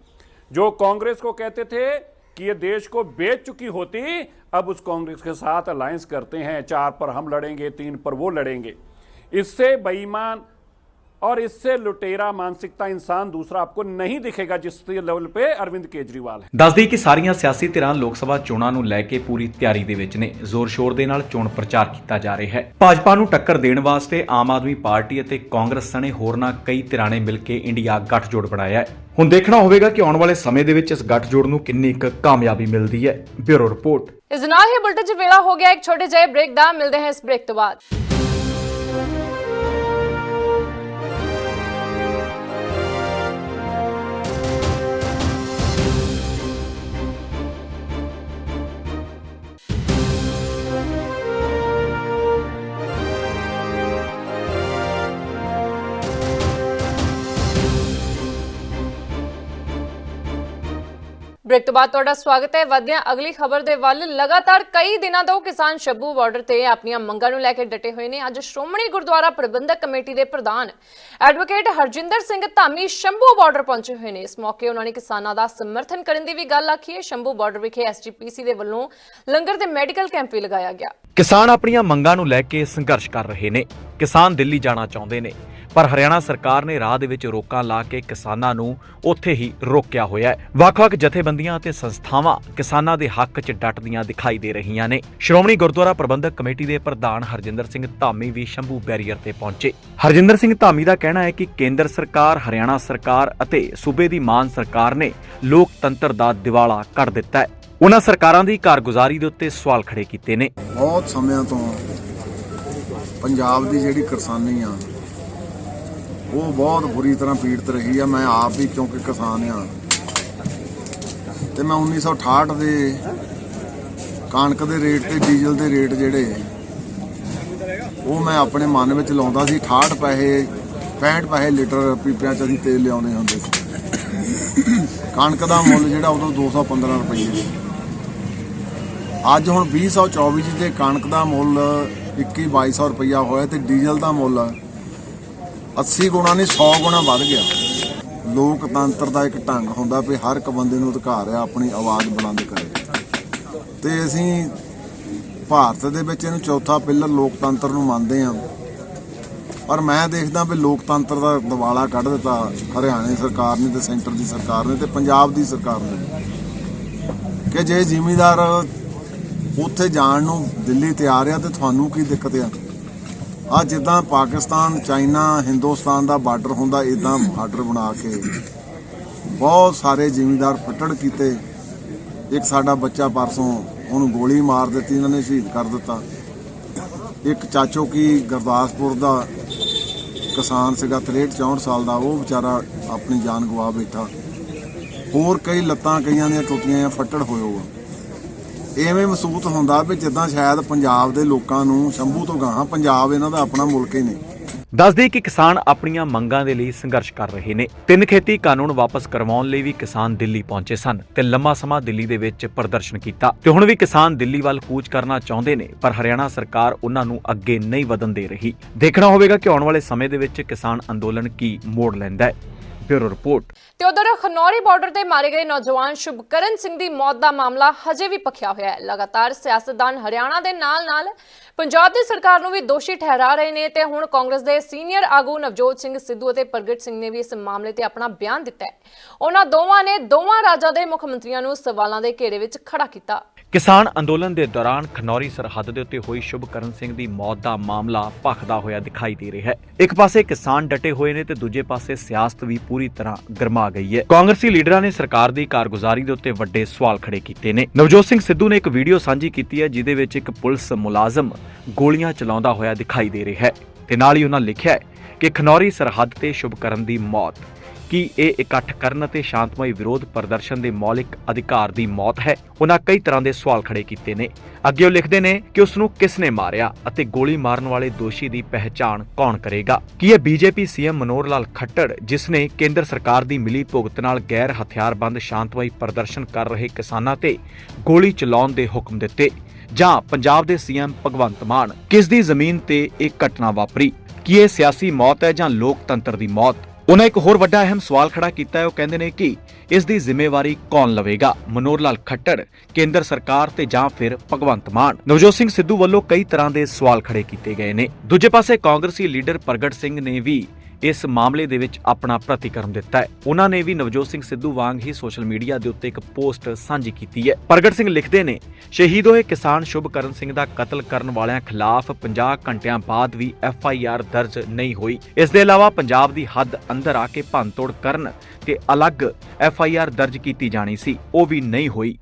जो कांग्रेस को कहते थे कि ये देश को बेच चुकी होती, अब उस कांग्रेस के साथ अलायंस करते हैं। चार पर हम लड़ेंगे, तीन पर वो लड़ेंगे। इससे बेईमान और इससे लुटेरा मानसिकता इंसान दूसरा आपको नहीं दिखेगा जिस लेवल पे अरविंद केजरीवाल है ਦੱਸਦੀ ਕਿ ਸਾਰੀਆਂ ਸਿਆਸੀ ਧਿਰਾਂ ਲੋਕ ਸਭਾ ਚੋਣਾਂ ਨੂੰ ਲੈ ਕੇ ਪੂਰੀ ਤਿਆਰੀ ਦੇ ਵਿੱਚ ਨੇ ਜ਼ੋਰ ਸ਼ੋਰ ਦੇ ਨਾਲ ਚੋਣ ਪ੍ਰਚਾਰ ਕੀਤਾ ਜਾ ਰਿਹਾ ਹੈ ਭਾਜਪਾ ਨੂੰ ਟੱਕਰ ਦੇਣ ਵਾਸਤੇ ਆਮ ਆਦਮੀ ਪਾਰਟੀ ਅਤੇ ਕਾਂਗਰਸ ਸਣੇ ਹੋਰਨਾਂ ਕਈ ਧਿਰਾਂ ਨੇ ਮਿਲ ਕੇ ਇੰਡੀਆ ਗੱਠਜੋੜ ਬਣਾਇਆ ਹੈ ਹੁਣ ਦੇਖਣਾ ਹੋਵੇਗਾ ਕਿ ਆਉਣ ਵਾਲੇ ਸਮੇਂ ਦੇ ਵਿੱਚ ਇਸ ਗੱਠਜੋੜ ਨੂੰ ਕਿੰਨੀ ਕੁ ਕਾਮਯਾਬੀ ਮਿਲਦੀ ਹੈ ਬਿਊਰੋ ਰਿਪੋਰਟ ਇਸ ਦੇ ਨਾਲ ਹੀ ਬੁਲਟਨ 'ਚ ਵੇਲਾ ਹੋ ਗਿਆ ਇੱਕ ਛੋਟੇ ਜਿਹੇ ਬ੍ਰੇਕ ਦਾ ਮਿਲਦੇ ਹਾਂ ਇਸ ਬ੍ਰੇਕ ਤੋਂ ਬਾਅਦ ਬ੍ਰੇਕ ਤੋਂ ਬਾਅਦ ਤੁਹਾਡਾ ਸਵਾਗਤ ਹੈ। ਵਧਦੇ ਅਗਲੀ ਖਬਰ ਦੇ ਵੱਲ ਲਗਾਤਾਰ ਕਈ ਦਿਨਾਂ ਤੋਂ ਕਿਸਾਨ ਸ਼ੱਭੂ ਬਾਰਡਰ ਤੇ ਆਪਣੀਆਂ ਮੰਗਾਂ ਨੂੰ ਲੈ ਕੇ ਡਟੇ ਹੋਏ ਨੇ। ਅੱਜ ਸ਼੍ਰੋਮਣੀ ਗੁਰਦੁਆਰਾ ਪ੍ਰਬੰਧਕ ਕਮੇਟੀ ਦੇ ਪ੍ਰਧਾਨ ਐਡਵੋਕੇਟ ਹਰਜਿੰਦਰ ਸਿੰਘ ਧਾਮੀ ਸ਼ੰਭੂ ਬਾਰਡਰ ਪਹੁੰਚੇ ਹੋਏ ਨੇ। ਇਸ ਮੌਕੇ ਉਹਨਾਂ ਨੇ ਕਿਸਾਨਾਂ ਦਾ ਸਮਰਥਨ ਕਰਨ ਦੀ ਵੀ ਗੱਲ ਆਖੀ ਹੈ। ਸ਼ੰਭੂ ਬਾਰਡਰ ਵਿਖੇ ਐਸਜੀਪੀਸੀ ਦੇ ਵੱਲੋਂ ਲੰਗਰ ਤੇ ਮੈਡੀਕਲ ਕੈਂਪ ਵੀ ਲਗਾਇਆ ਗਿਆ। ਕਿਸਾਨ ਆਪਣੀਆਂ ਮੰਗਾਂ ਨੂੰ ਲੈ ਕੇ ਸੰਘਰਸ਼ ਕਰ ਰਹੇ ਨੇ। ਕਿਸਾਨ ਦਿੱਲੀ ਜਾਣਾ ਚਾਹੁੰਦੇ ਨੇ। ਪਰ ਹਰਿਆਣਾ ਸਰਕਾਰ ਨੇ ਰਾਹ ਦੇ ਵਿੱਚ ਰੋਕਾਂ ਲਾ ਕੇ ਕਿਸਾਨਾਂ ਨੂੰ ਉੱਥੇ ਹੀ ਰੋਕਿਆ ਹੋਇਆ ਹੈ। ਵੱਖ-ਵੱਖ ਜਥੇਬੰਦੀਆਂ ਅਤੇ ਸੰਸਥਾਵਾਂ ਕਿਸਾਨਾਂ ਦੇ ਹੱਕ 'ਚ ਡਟਦੀਆਂ ਦਿਖਾਈ ਦੇ ਰਹੀਆਂ ਨੇ। ਸ਼੍ਰੋਮਣੀ ਗੁਰਦੁਆਰਾ ਪ੍ਰਬੰਧਕ ਕਮੇਟੀ ਦੇ ਪ੍ਰਧਾਨ ਹਰਜਿੰਦਰ ਸਿੰਘ ਧਾਮੀ ਵੀ ਸ਼ੰਭੂ ਬੈਰੀਅਰ ਤੇ ਪਹੁੰਚੇ। ਹਰਜਿੰਦਰ ਸਿੰਘ ਧਾਮੀ ਦਾ ਕਹਿਣਾ ਹੈ ਕਿ ਕੇਂਦਰ ਸਰਕਾਰ, ਹਰਿਆਣਾ ਸਰਕਾਰ ਅਤੇ ਸੂਬੇ ਦੀ ਮਾਨ ਸਰਕਾਰ ਨੇ ਲੋਕਤੰਤਰ ਦਾ ਦਿਵਾਲਾ ਕੱਢ ਦਿੱਤਾ ਹੈ। ਉਹਨਾਂ ਸਰਕਾਰਾਂ ਦੀ ਕਾਰਗੁਜ਼ਾਰੀ ਦੇ ਉੱਤੇ ਸਵਾਲ ਖੜੇ ਕੀਤੇ ਨੇ। ਬਹੁਤ ਸਮਿਆਂ ਤੋਂ ਪੰਜਾਬ ਦੀ ਜਿਹੜੀ ਕਿਸਾਨੀ ਆ ਉਹ ਬਹੁਤ ਬੁਰੀ ਤਰ੍ਹਾਂ ਪੀੜਤ ਰਹੀ ਆ, ਮੈਂ ਆਪ ਵੀ ਕਿਉਂਕਿ ਕਿਸਾਨ ਆ। ਤੇ ਮੈਂ 1968 ਦੇ ਕਣਕ ਦੇ ਰੇਟ ਤੇ ਡੀਜ਼ਲ ਦੇ ਰੇਟ ਜਿਹੜੇ, ਉਹ ਮੈਂ ਆਪਣੇ ਮਨ ਵਿੱਚ ਲਾਉਂਦਾ ਸੀ। 68 ਪੈਸੇ 65 ਪੈਸੇ ਲੀਟਰ ਪੀਪਿਆਂ ਚ ਅਸੀਂ ਤੇਲ ਲਿਆਉਂਦੇ ਹੁੰਦੇ ਸੀ। ਕਣਕ ਦਾ ਮੁੱਲ ਜਿਹੜਾ ਉਦੋਂ 215 ਰੁਪਏ ਸੀ। ਅੱਜ ਹੁਣ 2024 ਚ ਜੇ ਕਣਕ ਦਾ ਮੁੱਲ 21 2200 ਰੁਪਇਆ ਹੋਇਆ ਤੇ ਡੀਜ਼ਲ ਦਾ ਮੁੱਲ 80 ਗੁਣਾ ਨਹੀਂ 100 ਗੁਣਾ ਵੱਧ ਗਿਆ। ਲੋਕਤੰਤਰ ਦਾ ਇੱਕ ਢੰਗ ਹੁੰਦਾ ਵੀ ਹਰ ਇੱਕ ਬੰਦੇ ਨੂੰ ਅਧਿਕਾਰ ਆ, ਆਪਣੀ ਆਵਾਜ਼ ਬੁਲੰਦ ਕਰੇ ਤੇ ਅਸੀਂ ਭਾਰਤ ਦੇ ਵਿੱਚ ਇਹਨੂੰ ਚੌਥਾ ਪਿੱਲਰ ਲੋਕਤੰਤਰ ਨੂੰ ਮੰਨਦੇ ਆ ਪਰ ਮੈਂ ਦੇਖਦਾ ਵੀ ਲੋਕਤੰਤਰ ਦਾ ਦਿਵਾਲਾ ਕੱਢ ਦਿੱਤਾ ਹਰਿਆਣੇ ਸਰਕਾਰ ਨੇ ਤੇ ਸੈਂਟਰ ਦੀ ਸਰਕਾਰ ਨੇ ਤੇ ਪੰਜਾਬ ਦੀ ਸਰਕਾਰ ਨੇ। ਕਿ ਜੇ ਜ਼ਿਮੀਦਾਰ ਉੱਥੇ ਜਾਣ ਨੂੰ ਦਿੱਲੀ ਤਿਆਰ ਆ ਤੇ ਤੁਹਾਨੂੰ ਕੀ ਦਿੱਕਤ ਆ? ਆ ਜਿੱਦਾਂ ਪਾਕਿਸਤਾਨ, ਚਾਈਨਾ, ਹਿੰਦੁਸਤਾਨ ਦਾ ਬਾਰਡਰ ਹੁੰਦਾ ਇਦਾਂ ਬਾਰਡਰ ਬਣਾ ਕੇ ਬਹੁਤ ਸਾਰੇ ਜ਼ਿਮੀਦਾਰ ਫੱਟੜ ਕੀਤੇ। ਇੱਕ ਸਾਡਾ ਬੱਚਾ ਪਰਸੋਂ ਉਹਨੂੰ ਗੋਲੀ ਮਾਰ ਦਿੱਤੀ, ਇਹਨਾਂ ਨੇ ਸ਼ਹੀਦ ਕਰ ਦਿੱਤਾ। ਇੱਕ ਚਾਚੋ ਕੀ ਗੁਰਦਾਸਪੁਰ ਦਾ ਕਿਸਾਨ ਸੀਗਾ 63 64 ਸਾਲ ਦਾ, ਉਹ ਵਿਚਾਰਾ ਆਪਣੀ ਜਾਨ ਗਵਾ ਬੈਠਾ। ਹੋਰ ਕਈ ਲੱਤਾਂ ਕਈਆਂ ਦੀਆਂ ਟੁੱਟੀਆਂ ਆ ਫੱਟੜ ਹੋਏ ਹੋ ਐਵੇਂ ਮਹਿਸੂਸ ਹੁੰਦਾ ਵੀ ਜਿੱਦਾਂ ਸ਼ਾਇਦ ਪੰਜਾਬ ਦੇ ਲੋਕਾਂ ਨੂੰ ਸ਼ੰਭੂ ਤੋਂ ਗਾਹਾਂ ਪੰਜਾਬ ਇਹਨਾਂ ਦਾ ਆਪਣਾ ਮੁਲਕ ਹੀ ਨਹੀਂ। ਦੱਸਦੇ ਕਿ ਕਿਸਾਨ ਆਪਣੀਆਂ ਮੰਗਾਂ ਦੇ ਲਈ ਸੰਘਰਸ਼ ਕਰ ਰਹੇ ਨੇ। ਤਿੰਨ ਖੇਤੀ ਕਾਨੂੰਨ ਵਾਪਸ ਕਰਵਾਉਣ ਲਈ ਵੀ ਕਿਸਾਨ ਦਿੱਲੀ ਪਹੁੰਚੇ ਸਨ ਤੇ ਲੰਮਾ ਸਮਾਂ ਦਿੱਲੀ ਦੇ ਵਿੱਚ ਪ੍ਰਦਰਸ਼ਨ ਕੀਤਾ ਤੇ ਹੁਣ ਵੀ ਕਿਸਾਨ ਦਿੱਲੀ ਵੱਲ ਕੂਚ ਕਰਨਾ ਚਾਹੁੰਦੇ ਨੇ, ਪਰ ਹਰਿਆਣਾ ਸਰਕਾਰ ਉਹਨਾਂ ਨੂੰ ਅੱਗੇ ਨਹੀਂ ਵਧਣ ਦੇ ਰਹੀ। ਦੇਖਣਾ ਹੋਵੇਗਾ ਕਿ ਆਉਣ ਵਾਲੇ ਸਮੇਂ ਦੇ ਵਿੱਚ ਕਿਸਾਨ ਅੰਦੋਲਨ ਕੀ ਮੋੜ ਲੈਂਦਾ ਹੈ। Bureau report. ਤੇ ਉਧਰ ਖਨੌਰੀ ਬਾਰਡਰ ਤੇ ਮਾਰੇ ਗਏ ਨੌਜਵਾਨ ਸ਼ੁਭਕਰਨ ਸਿੰਘ ਦੀ ਮੌਤ ਦਾ ਮਾਮਲਾ ਹਜੇ ਵੀ ਪੱਖਿਆ ਹੋਇਆ ਹੈ। ਲਗਾਤਾਰ ਸਿਆਸਤਦਾਨ ਹਰਿਆਣਾ ਦੇ ਨਾਲ-ਨਾਲ ਪੰਜਾਬ ਦੀ ਸਰਕਾਰ ਨੂੰ ਵੀ ਦੋਸ਼ੀ ਠਹਿਰਾ ਰਹੇ ਨੇ ਤੇ ਹੁਣ ਕਾਂਗਰਸ ਦੇ ਸੀਨੀਅਰ ਆਗੂ ਨਵਜੋਤ ਸਿੰਘ ਸਿੱਧੂ ਅਤੇ ਪ੍ਰਗਟ ਸਿੰਘ ਨੇ ਵੀ ਇਸ ਮਾਮਲੇ ਤੇ ਆਪਣਾ ਬਿਆਨ ਦਿੱਤਾ ਹੈ। ਉਹਨਾਂ ਦੋਵਾਂ ਨੇ ਦੋਵਾਂ ਰਾਜਾਂ ਦੇ ਮੁੱਖ ਮੰਤਰੀਆਂ ਨੂੰ ਸਵਾਲਾਂ ਦੇ ਘੇਰੇ ਵਿੱਚ ਖੜਾ ਕੀਤਾ। ਕਿਸਾਨ ਅੰਦੋਲਨ ਦੇ ਦੌਰਾਨ ਖਨੌਰੀ ਸਰਹੱਦ ਦੇ ਉੱਤੇ ਹੋਈ ਸ਼ੁਭਕਰਨ ਸਿੰਘ ਦੀ ਮੌਤ ਦਾ ਮਾਮਲਾ ਭਖਦਾ ਹੋਇਆ ਦਿਖਾਈ ਦੇ ਰਿਹਾ ਹੈ। ਇੱਕ ਪਾਸੇ ਕਿਸਾਨ ਡਟੇ ਹੋਏ ਨੇ ਤੇ ਦੂਜੇ ਪਾਸੇ ਸਿਆਸਤ ਵੀ ਪੂਰੀ ਤਰ੍ਹਾਂ ਗਰਮਾ ਗਈ ਹੈ। ਕਾਂਗਰਸੀ ਲੀਡਰਾਂ ਨੇ ਸਰਕਾਰ ਦੀ ਕਾਰਗੁਜ਼ਾਰੀ ਦੇ ਉੱਤੇ ਵੱਡੇ ਸਵਾਲ ਖੜੇ ਕੀਤੇ ਨੇ। ਨਵਜੋਤ ਸਿੰਘ ਸਿੱਧੂ ਨੇ ਇੱਕ ਵੀਡੀਓ ਸਾਂਝੀ ਕੀਤੀ ਹੈ, ਜਿਹਦੇ ਵਿੱਚ ਇੱਕ ਪੁਲਿਸ ਮੁਲਾਜ਼ਮ ਗੋਲੀਆਂ ਚਲਾਉਂਦਾ ਹੋਇਆ ਦਿਖਾਈ ਦੇ ਰਿਹਾ ਹੈ ਤੇ ਨਾਲ ਹੀ ਉਹਨਾਂ ਲਿਖਿਆ ਹੈ ਕਿ ਖਨੌਰੀ ਸਰਹੱਦ ਤੇ ਸ਼ੁਭਕਰਨ ਦੀ ਮੌਤ ਕੀ ਇਹ ਇਕੱਠ ਕਰਨ ਅਤੇ ਸ਼ਾਂਤਮਈ ਵਿਰੋਧ ਪ੍ਰਦਰਸ਼ਨ ਦੇ ਮੌਲਿਕ ਅਧਿਕਾਰ ਦੀ ਮੌਤ ਹੈ, ਉਹਨਾਂ ਕਈ ਤਰ੍ਹਾਂ ਦੇ ਸਵਾਲ ਖੜੇ ਕੀਤੇ ਨੇ। ਅੱਗੇ ਉਹ ਲਿਖਦੇ ਨੇ ਕਿ ਉਸ ਨੂੰ ਕਿਸ ਨੇ ਮਾਰਿਆ ਅਤੇ ਗੋਲੀ ਮਾਰਨ ਵਾਲੇ ਦੋਸ਼ੀ ਦੀ ਪਹਿਚਾਣ ਕੌਣ ਕਰੇਗਾ? ਕੀ ਇਹ ਬੀਜੇਪੀ ਸੀਐਮ ਮਨੋਹਰ ਲਾਲ ਖੱਟੜ, ਜਿਸ ਨੇ ਕੇਂਦਰ ਸਰਕਾਰ ਦੀ ਮਿਲੀ ਭੁਗਤ ਨਾਲ ਗੈਰ ਹਥਿਆਰਬੰਦ ਸ਼ਾਂਤਮਈ ਪ੍ਰਦਰਸ਼ਨ ਕਰ ਰਹੇ ਕਿਸਾਨਾਂ ਤੇ ਗੋਲੀ ਚਲਾਉਣ ਦੇ ਹੁਕਮ ਦਿੱਤੇ? ਜਾਂ ਪੰਜਾਬ ਦੇ ਸੀਐਮ ਭਗਵੰਤ ਮਾਨ, ਕਿਸ ਦੀ ਜ਼ਮੀਨ ਤੇ ਇਹ ਘਟਨਾ ਵਾਪਰੀ? ਕੀ ਇਹ ਸਿਆਸੀ ਮੌਤ ਹੈ ਜਾਂ ਲੋਕਤੰਤਰ ਦੀ ਮੌਤ? ਉਹਨਾਂ ਇੱਕ ਹੋਰ ਵੱਡਾ ਅਹਿਮ ਸਵਾਲ ਖੜਾ ਕੀਤਾ ਹੈ। ਉਹ ਕਹਿੰਦੇ ਨੇ ਕਿ ਇਸ ਦੀ ਜ਼ਿੰਮੇਵਾਰੀ ਕੌਣ ਲਵੇਗਾ? ਮਨੋਹਰ ਲਾਲ ਖੱਟੜ, ਕੇਂਦਰ ਸਰਕਾਰ ਤੇ ਜਾਂ ਫਿਰ ਭਗਵੰਤ ਮਾਨ? ਨਵਜੋਤ ਸਿੰਘ ਸਿੱਧੂ ਵੱਲੋਂ ਕਈ ਤਰ੍ਹਾਂ ਦੇ ਸਵਾਲ ਖੜੇ ਕੀਤੇ ਗਏ ਨੇ। ਦੂਜੇ ਪਾਸੇ ਕਾਂਗਰਸੀ ਲੀਡਰ ਪ੍ਰਗਟ ਸਿੰਘ ਨੇ ਵੀ ਇਸ ਮਾਮਲੇ ਦੇ ਵਿੱਚ ਆਪਣਾ ਪ੍ਰਤੀਕਰਮ ਦਿੱਤਾ ਹੈ। ਉਹਨਾਂ ਨੇ ਵੀ ਨਵਜੋਤ ਸਿੰਘ ਸਿੱਧੂ ਵਾਂਗ ਹੀ ਸੋਸ਼ਲ ਮੀਡੀਆ ਦੇ ਉੱਤੇ ਇੱਕ ਪੋਸਟ ਸਾਂਝੀ ਕੀਤੀ ਹੈ। ਪ੍ਰਗਟ ਸਿੰਘ ਲਿਖਦੇ ਨੇ, ਸ਼ਹੀਦ ਹੋਏ ਕਿਸਾਨ ਸ਼ੁਭਕਰਨ ਸਿੰਘ ਦਾ ਕਤਲ ਕਰਨ ਵਾਲਿਆਂ ਖਿਲਾਫ 50 ਘੰਟਿਆਂ ਬਾਅਦ ਵੀ ਐਫ ਆਈ ਆਰ ਦਰਜ ਨਹੀਂ ਹੋਈ। ਇਸ ਦੇ ਇਲਾਵਾ ਪੰਜਾਬ ਦੀ ਹੱਦ ਅੰਦਰ ਆ ਕੇ ਭੰਨਤੋੜ ਕਰਨ ਤੇ ਅਲੱਗ ਐਫ ਆਈ ਆਰ ਦਰਜ ਕੀਤੀ ਜਾਣੀ ਸੀ। ਉਹ ਵੀ ਨਹੀਂ ਹੋਈ।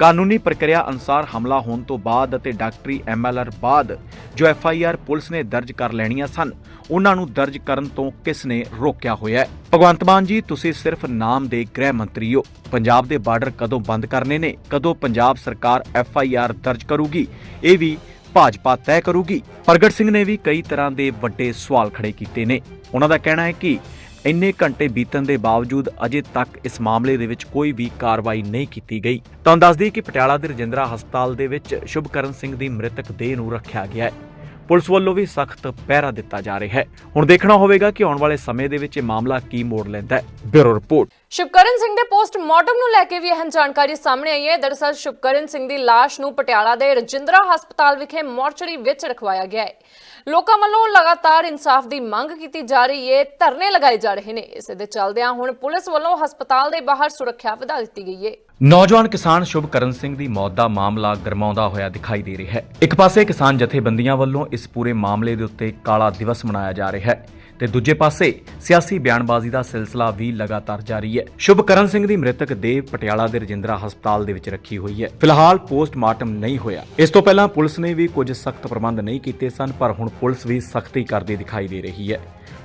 ਕਾਨੂੰਨੀ ਪ੍ਰਕਿਰਿਆ ਅਨੁਸਾਰ ਹਮਲਾ ਹੋਣ ਤੋਂ ਬਾਅਦ ਅਤੇ ਡਾਕਟਰੀ ਐਮਐਲਆਰ ਬਾਅਦ ਜੋ ਐਫ ਪੁਲਿਸ ਨੇ ਦਰਜ ਕਰ ਲੈਣੀਆਂ ਸਨ, ਉਹਨਾਂ ਨੂੰ ਦਰਜ ਕਰਨ ਤੋਂ ਕਿਸ ਨੇ ਰੋਕਿਆ ਹੋਇਆ ਹੈ? ਭਗਵੰਤ ਮਾਨ ਜੀ, ਤੁਸੀਂ ਸਿਰਫ ਨਾਮ ਦੇ ਗ੍ਰਹਿ ਮੰਤਰੀ ਹੋ। ਪੰਜਾਬ ਦੇ ਬਾਰਡਰ ਕਦੋਂ ਬੰਦ ਕਰਨੇ ਨੇ? ਕਦੋਂ ਪੰਜਾਬ ਸਰਕਾਰ ਐਫ ਆਈ ਆਰ ਦਰਜ ਕਰੂਗੀ? ਇਹ ਵੀ ਭਾਜਪਾ ਤੈਅ ਕਰੂਗੀ। ਪ੍ਰਗਟ ਸਿੰਘ ਨੇ ਵੀ ਕਈ ਤਰ੍ਹਾਂ ਦੇ ਵੱਡੇ ਸਵਾਲ ਖੜੇ ਕੀਤੇ ਨੇ। ਉਹਨਾਂ ਦਾ ਕਹਿਣਾ ਹੈ ਕਿ ਇੰਨੇ ਘੰਟੇ ਬੀਤਣ ਦੇ ਬਾਵਜੂਦ ਅਜੇ ਤੱਕ ਇਸ ਮਾਮਲੇ ਦੇ ਵਿੱਚ ਕੋਈ ਵੀ ਕਾਰਵਾਈ ਨਹੀਂ ਕੀਤੀ ਗਈ। ਤੁਹਾਨੂੰ ਦੱਸ ਕਿ ਪਟਿਆਲਾ ਦੇ ਰਜਿੰਦਰਾ ਹਸਪਤਾਲ ਦੇ ਵਿੱਚ ਸ਼ੁਭਕਰਨ ਸਿੰਘ ਦੀ ਮ੍ਰਿਤਕ ਦੇਹ ਨੂੰ ਰੱਖਿਆ ਗਿਆ ਹੈ। ਪੁਲਿਸ ਵੱਲੋਂ ਵੀ ਸਖਤ ਪਹਿਰਾ ਦਿੱਤਾ ਜਾ ਰਿਹਾ ਹੈ। ਹੁਣ ਦੇਖਣਾ ਹੋਵੇਗਾ ਕਿ ਆਉਣ ਵਾਲੇ ਸਮੇਂ ਦੇ ਵਿੱਚ ਇਹ ਮਾਮਲਾ ਕੀ ਮੋੜ ਲੈਂਦਾ ਹੈ। Bureau report. ਸ਼ੁਭਕਰਨ ਸਿੰਘ ਦੇ ਪੋਸਟਮਾਰਟਮ ਨੂੰ ਲੈ ਕੇ ਵੀ ਅਹਿਮ ਜਾਣਕਾਰੀ ਸਾਹਮਣੇ ਆਈ ਹੈ। ਦਰਅਸਲ ਸ਼ੁਭਕਰਨ ਸਿੰਘ ਦੀ ਲਾਸ਼ ਨੂੰ ਪਟਿਆਲਾ ਦੇ ਰਜਿੰਦਰਾ ਹਸਪਤਾਲ ਵਿਖੇ ਮੋਰਚਰੀ ਵਿੱਚ ਰਖਵਾਇਆ ਗਿਆ ਹੈ। ਲੋਕਾਂ ਵੱਲੋਂ ਲਗਾਤਾਰ ਇਨਸਾਫ ਦੀ ਮੰਗ ਕੀਤੀ ਜਾ ਰਹੀ ਹੈ, ਧਰਨੇ ਲਗਾਏ ਜਾ ਰਹੇ ਨੇ। ਇਸੇ ਦੇ ਚੱਲਦਿਆਂ ਹੁਣ ਪੁਲਿਸ ਵੱਲੋਂ ਹਸਪਤਾਲ ਦੇ ਬਾਹਰ ਸੁਰੱਖਿਆ ਵਧਾ ਦਿੱਤੀ ਗਈ ਹੈ। ਨੌਜਵਾਨ ਕਿਸਾਨ ਸ਼ੁਭਕਰਨ ਸਿੰਘ ਦੀ ਮੌਤ ਦਾ ਮਾਮਲਾ ਗਰਮਾਉਂਦਾ ਹੋਇਆ ਦਿਖਾਈ ਦੇ ਰਿਹਾ ਹੈ। ਇੱਕ ਪਾਸੇ ਕਿਸਾਨ ਜਥੇਬੰਦੀਆਂ ਵੱਲੋਂ ਇਸ ਪੂਰੇ ਮਾਮਲੇ ਦੇ ਉੱਤੇ ਕਾਲਾ ਦਿਵਸ ਮਨਾਇਆ ਜਾ ਰਿਹਾ ਹੈ ਤੇ ਦੂਜੇ ਪਾਸੇ ਸਿਆਸੀ ਬਿਆਨਬਾਜ਼ੀ ਦਾ ਸਿਲਸਿਲਾ ਵੀ ਲਗਾਤਾਰ ਜਾਰੀ ਹੈ। ਸ਼ੁਭਕਰਨ ਸਿੰਘ ਦੀ ਮ੍ਰਿਤਕ ਦੇਹ ਪਟਿਆਲਾ ਦੇ ਰਜਿੰਦਰਾ ਹਸਪਤਾਲ ਦੇ ਵਿੱਚ ਰੱਖੀ ਹੋਈ ਹੈ। ਫਿਲਹਾਲ ਪੋਸਟਮਾਰਟਮ ਨਹੀਂ ਹੋਇਆ। ਇਸ ਤੋਂ ਪਹਿਲਾਂ ਪੁਲਿਸ ਨੇ ਵੀ ਕੁਝ ਸਖਤ ਪ੍ਰਬੰਧ ਨਹੀਂ ਕੀਤੇ ਸਨ, ਪਰ ਹੁਣ ਪੁਲਿਸ ਵੀ ਸਖਤੀ ਕਰਦੀ ਦਿਖਾਈ ਦੇ ਰਹੀ ਹੈ।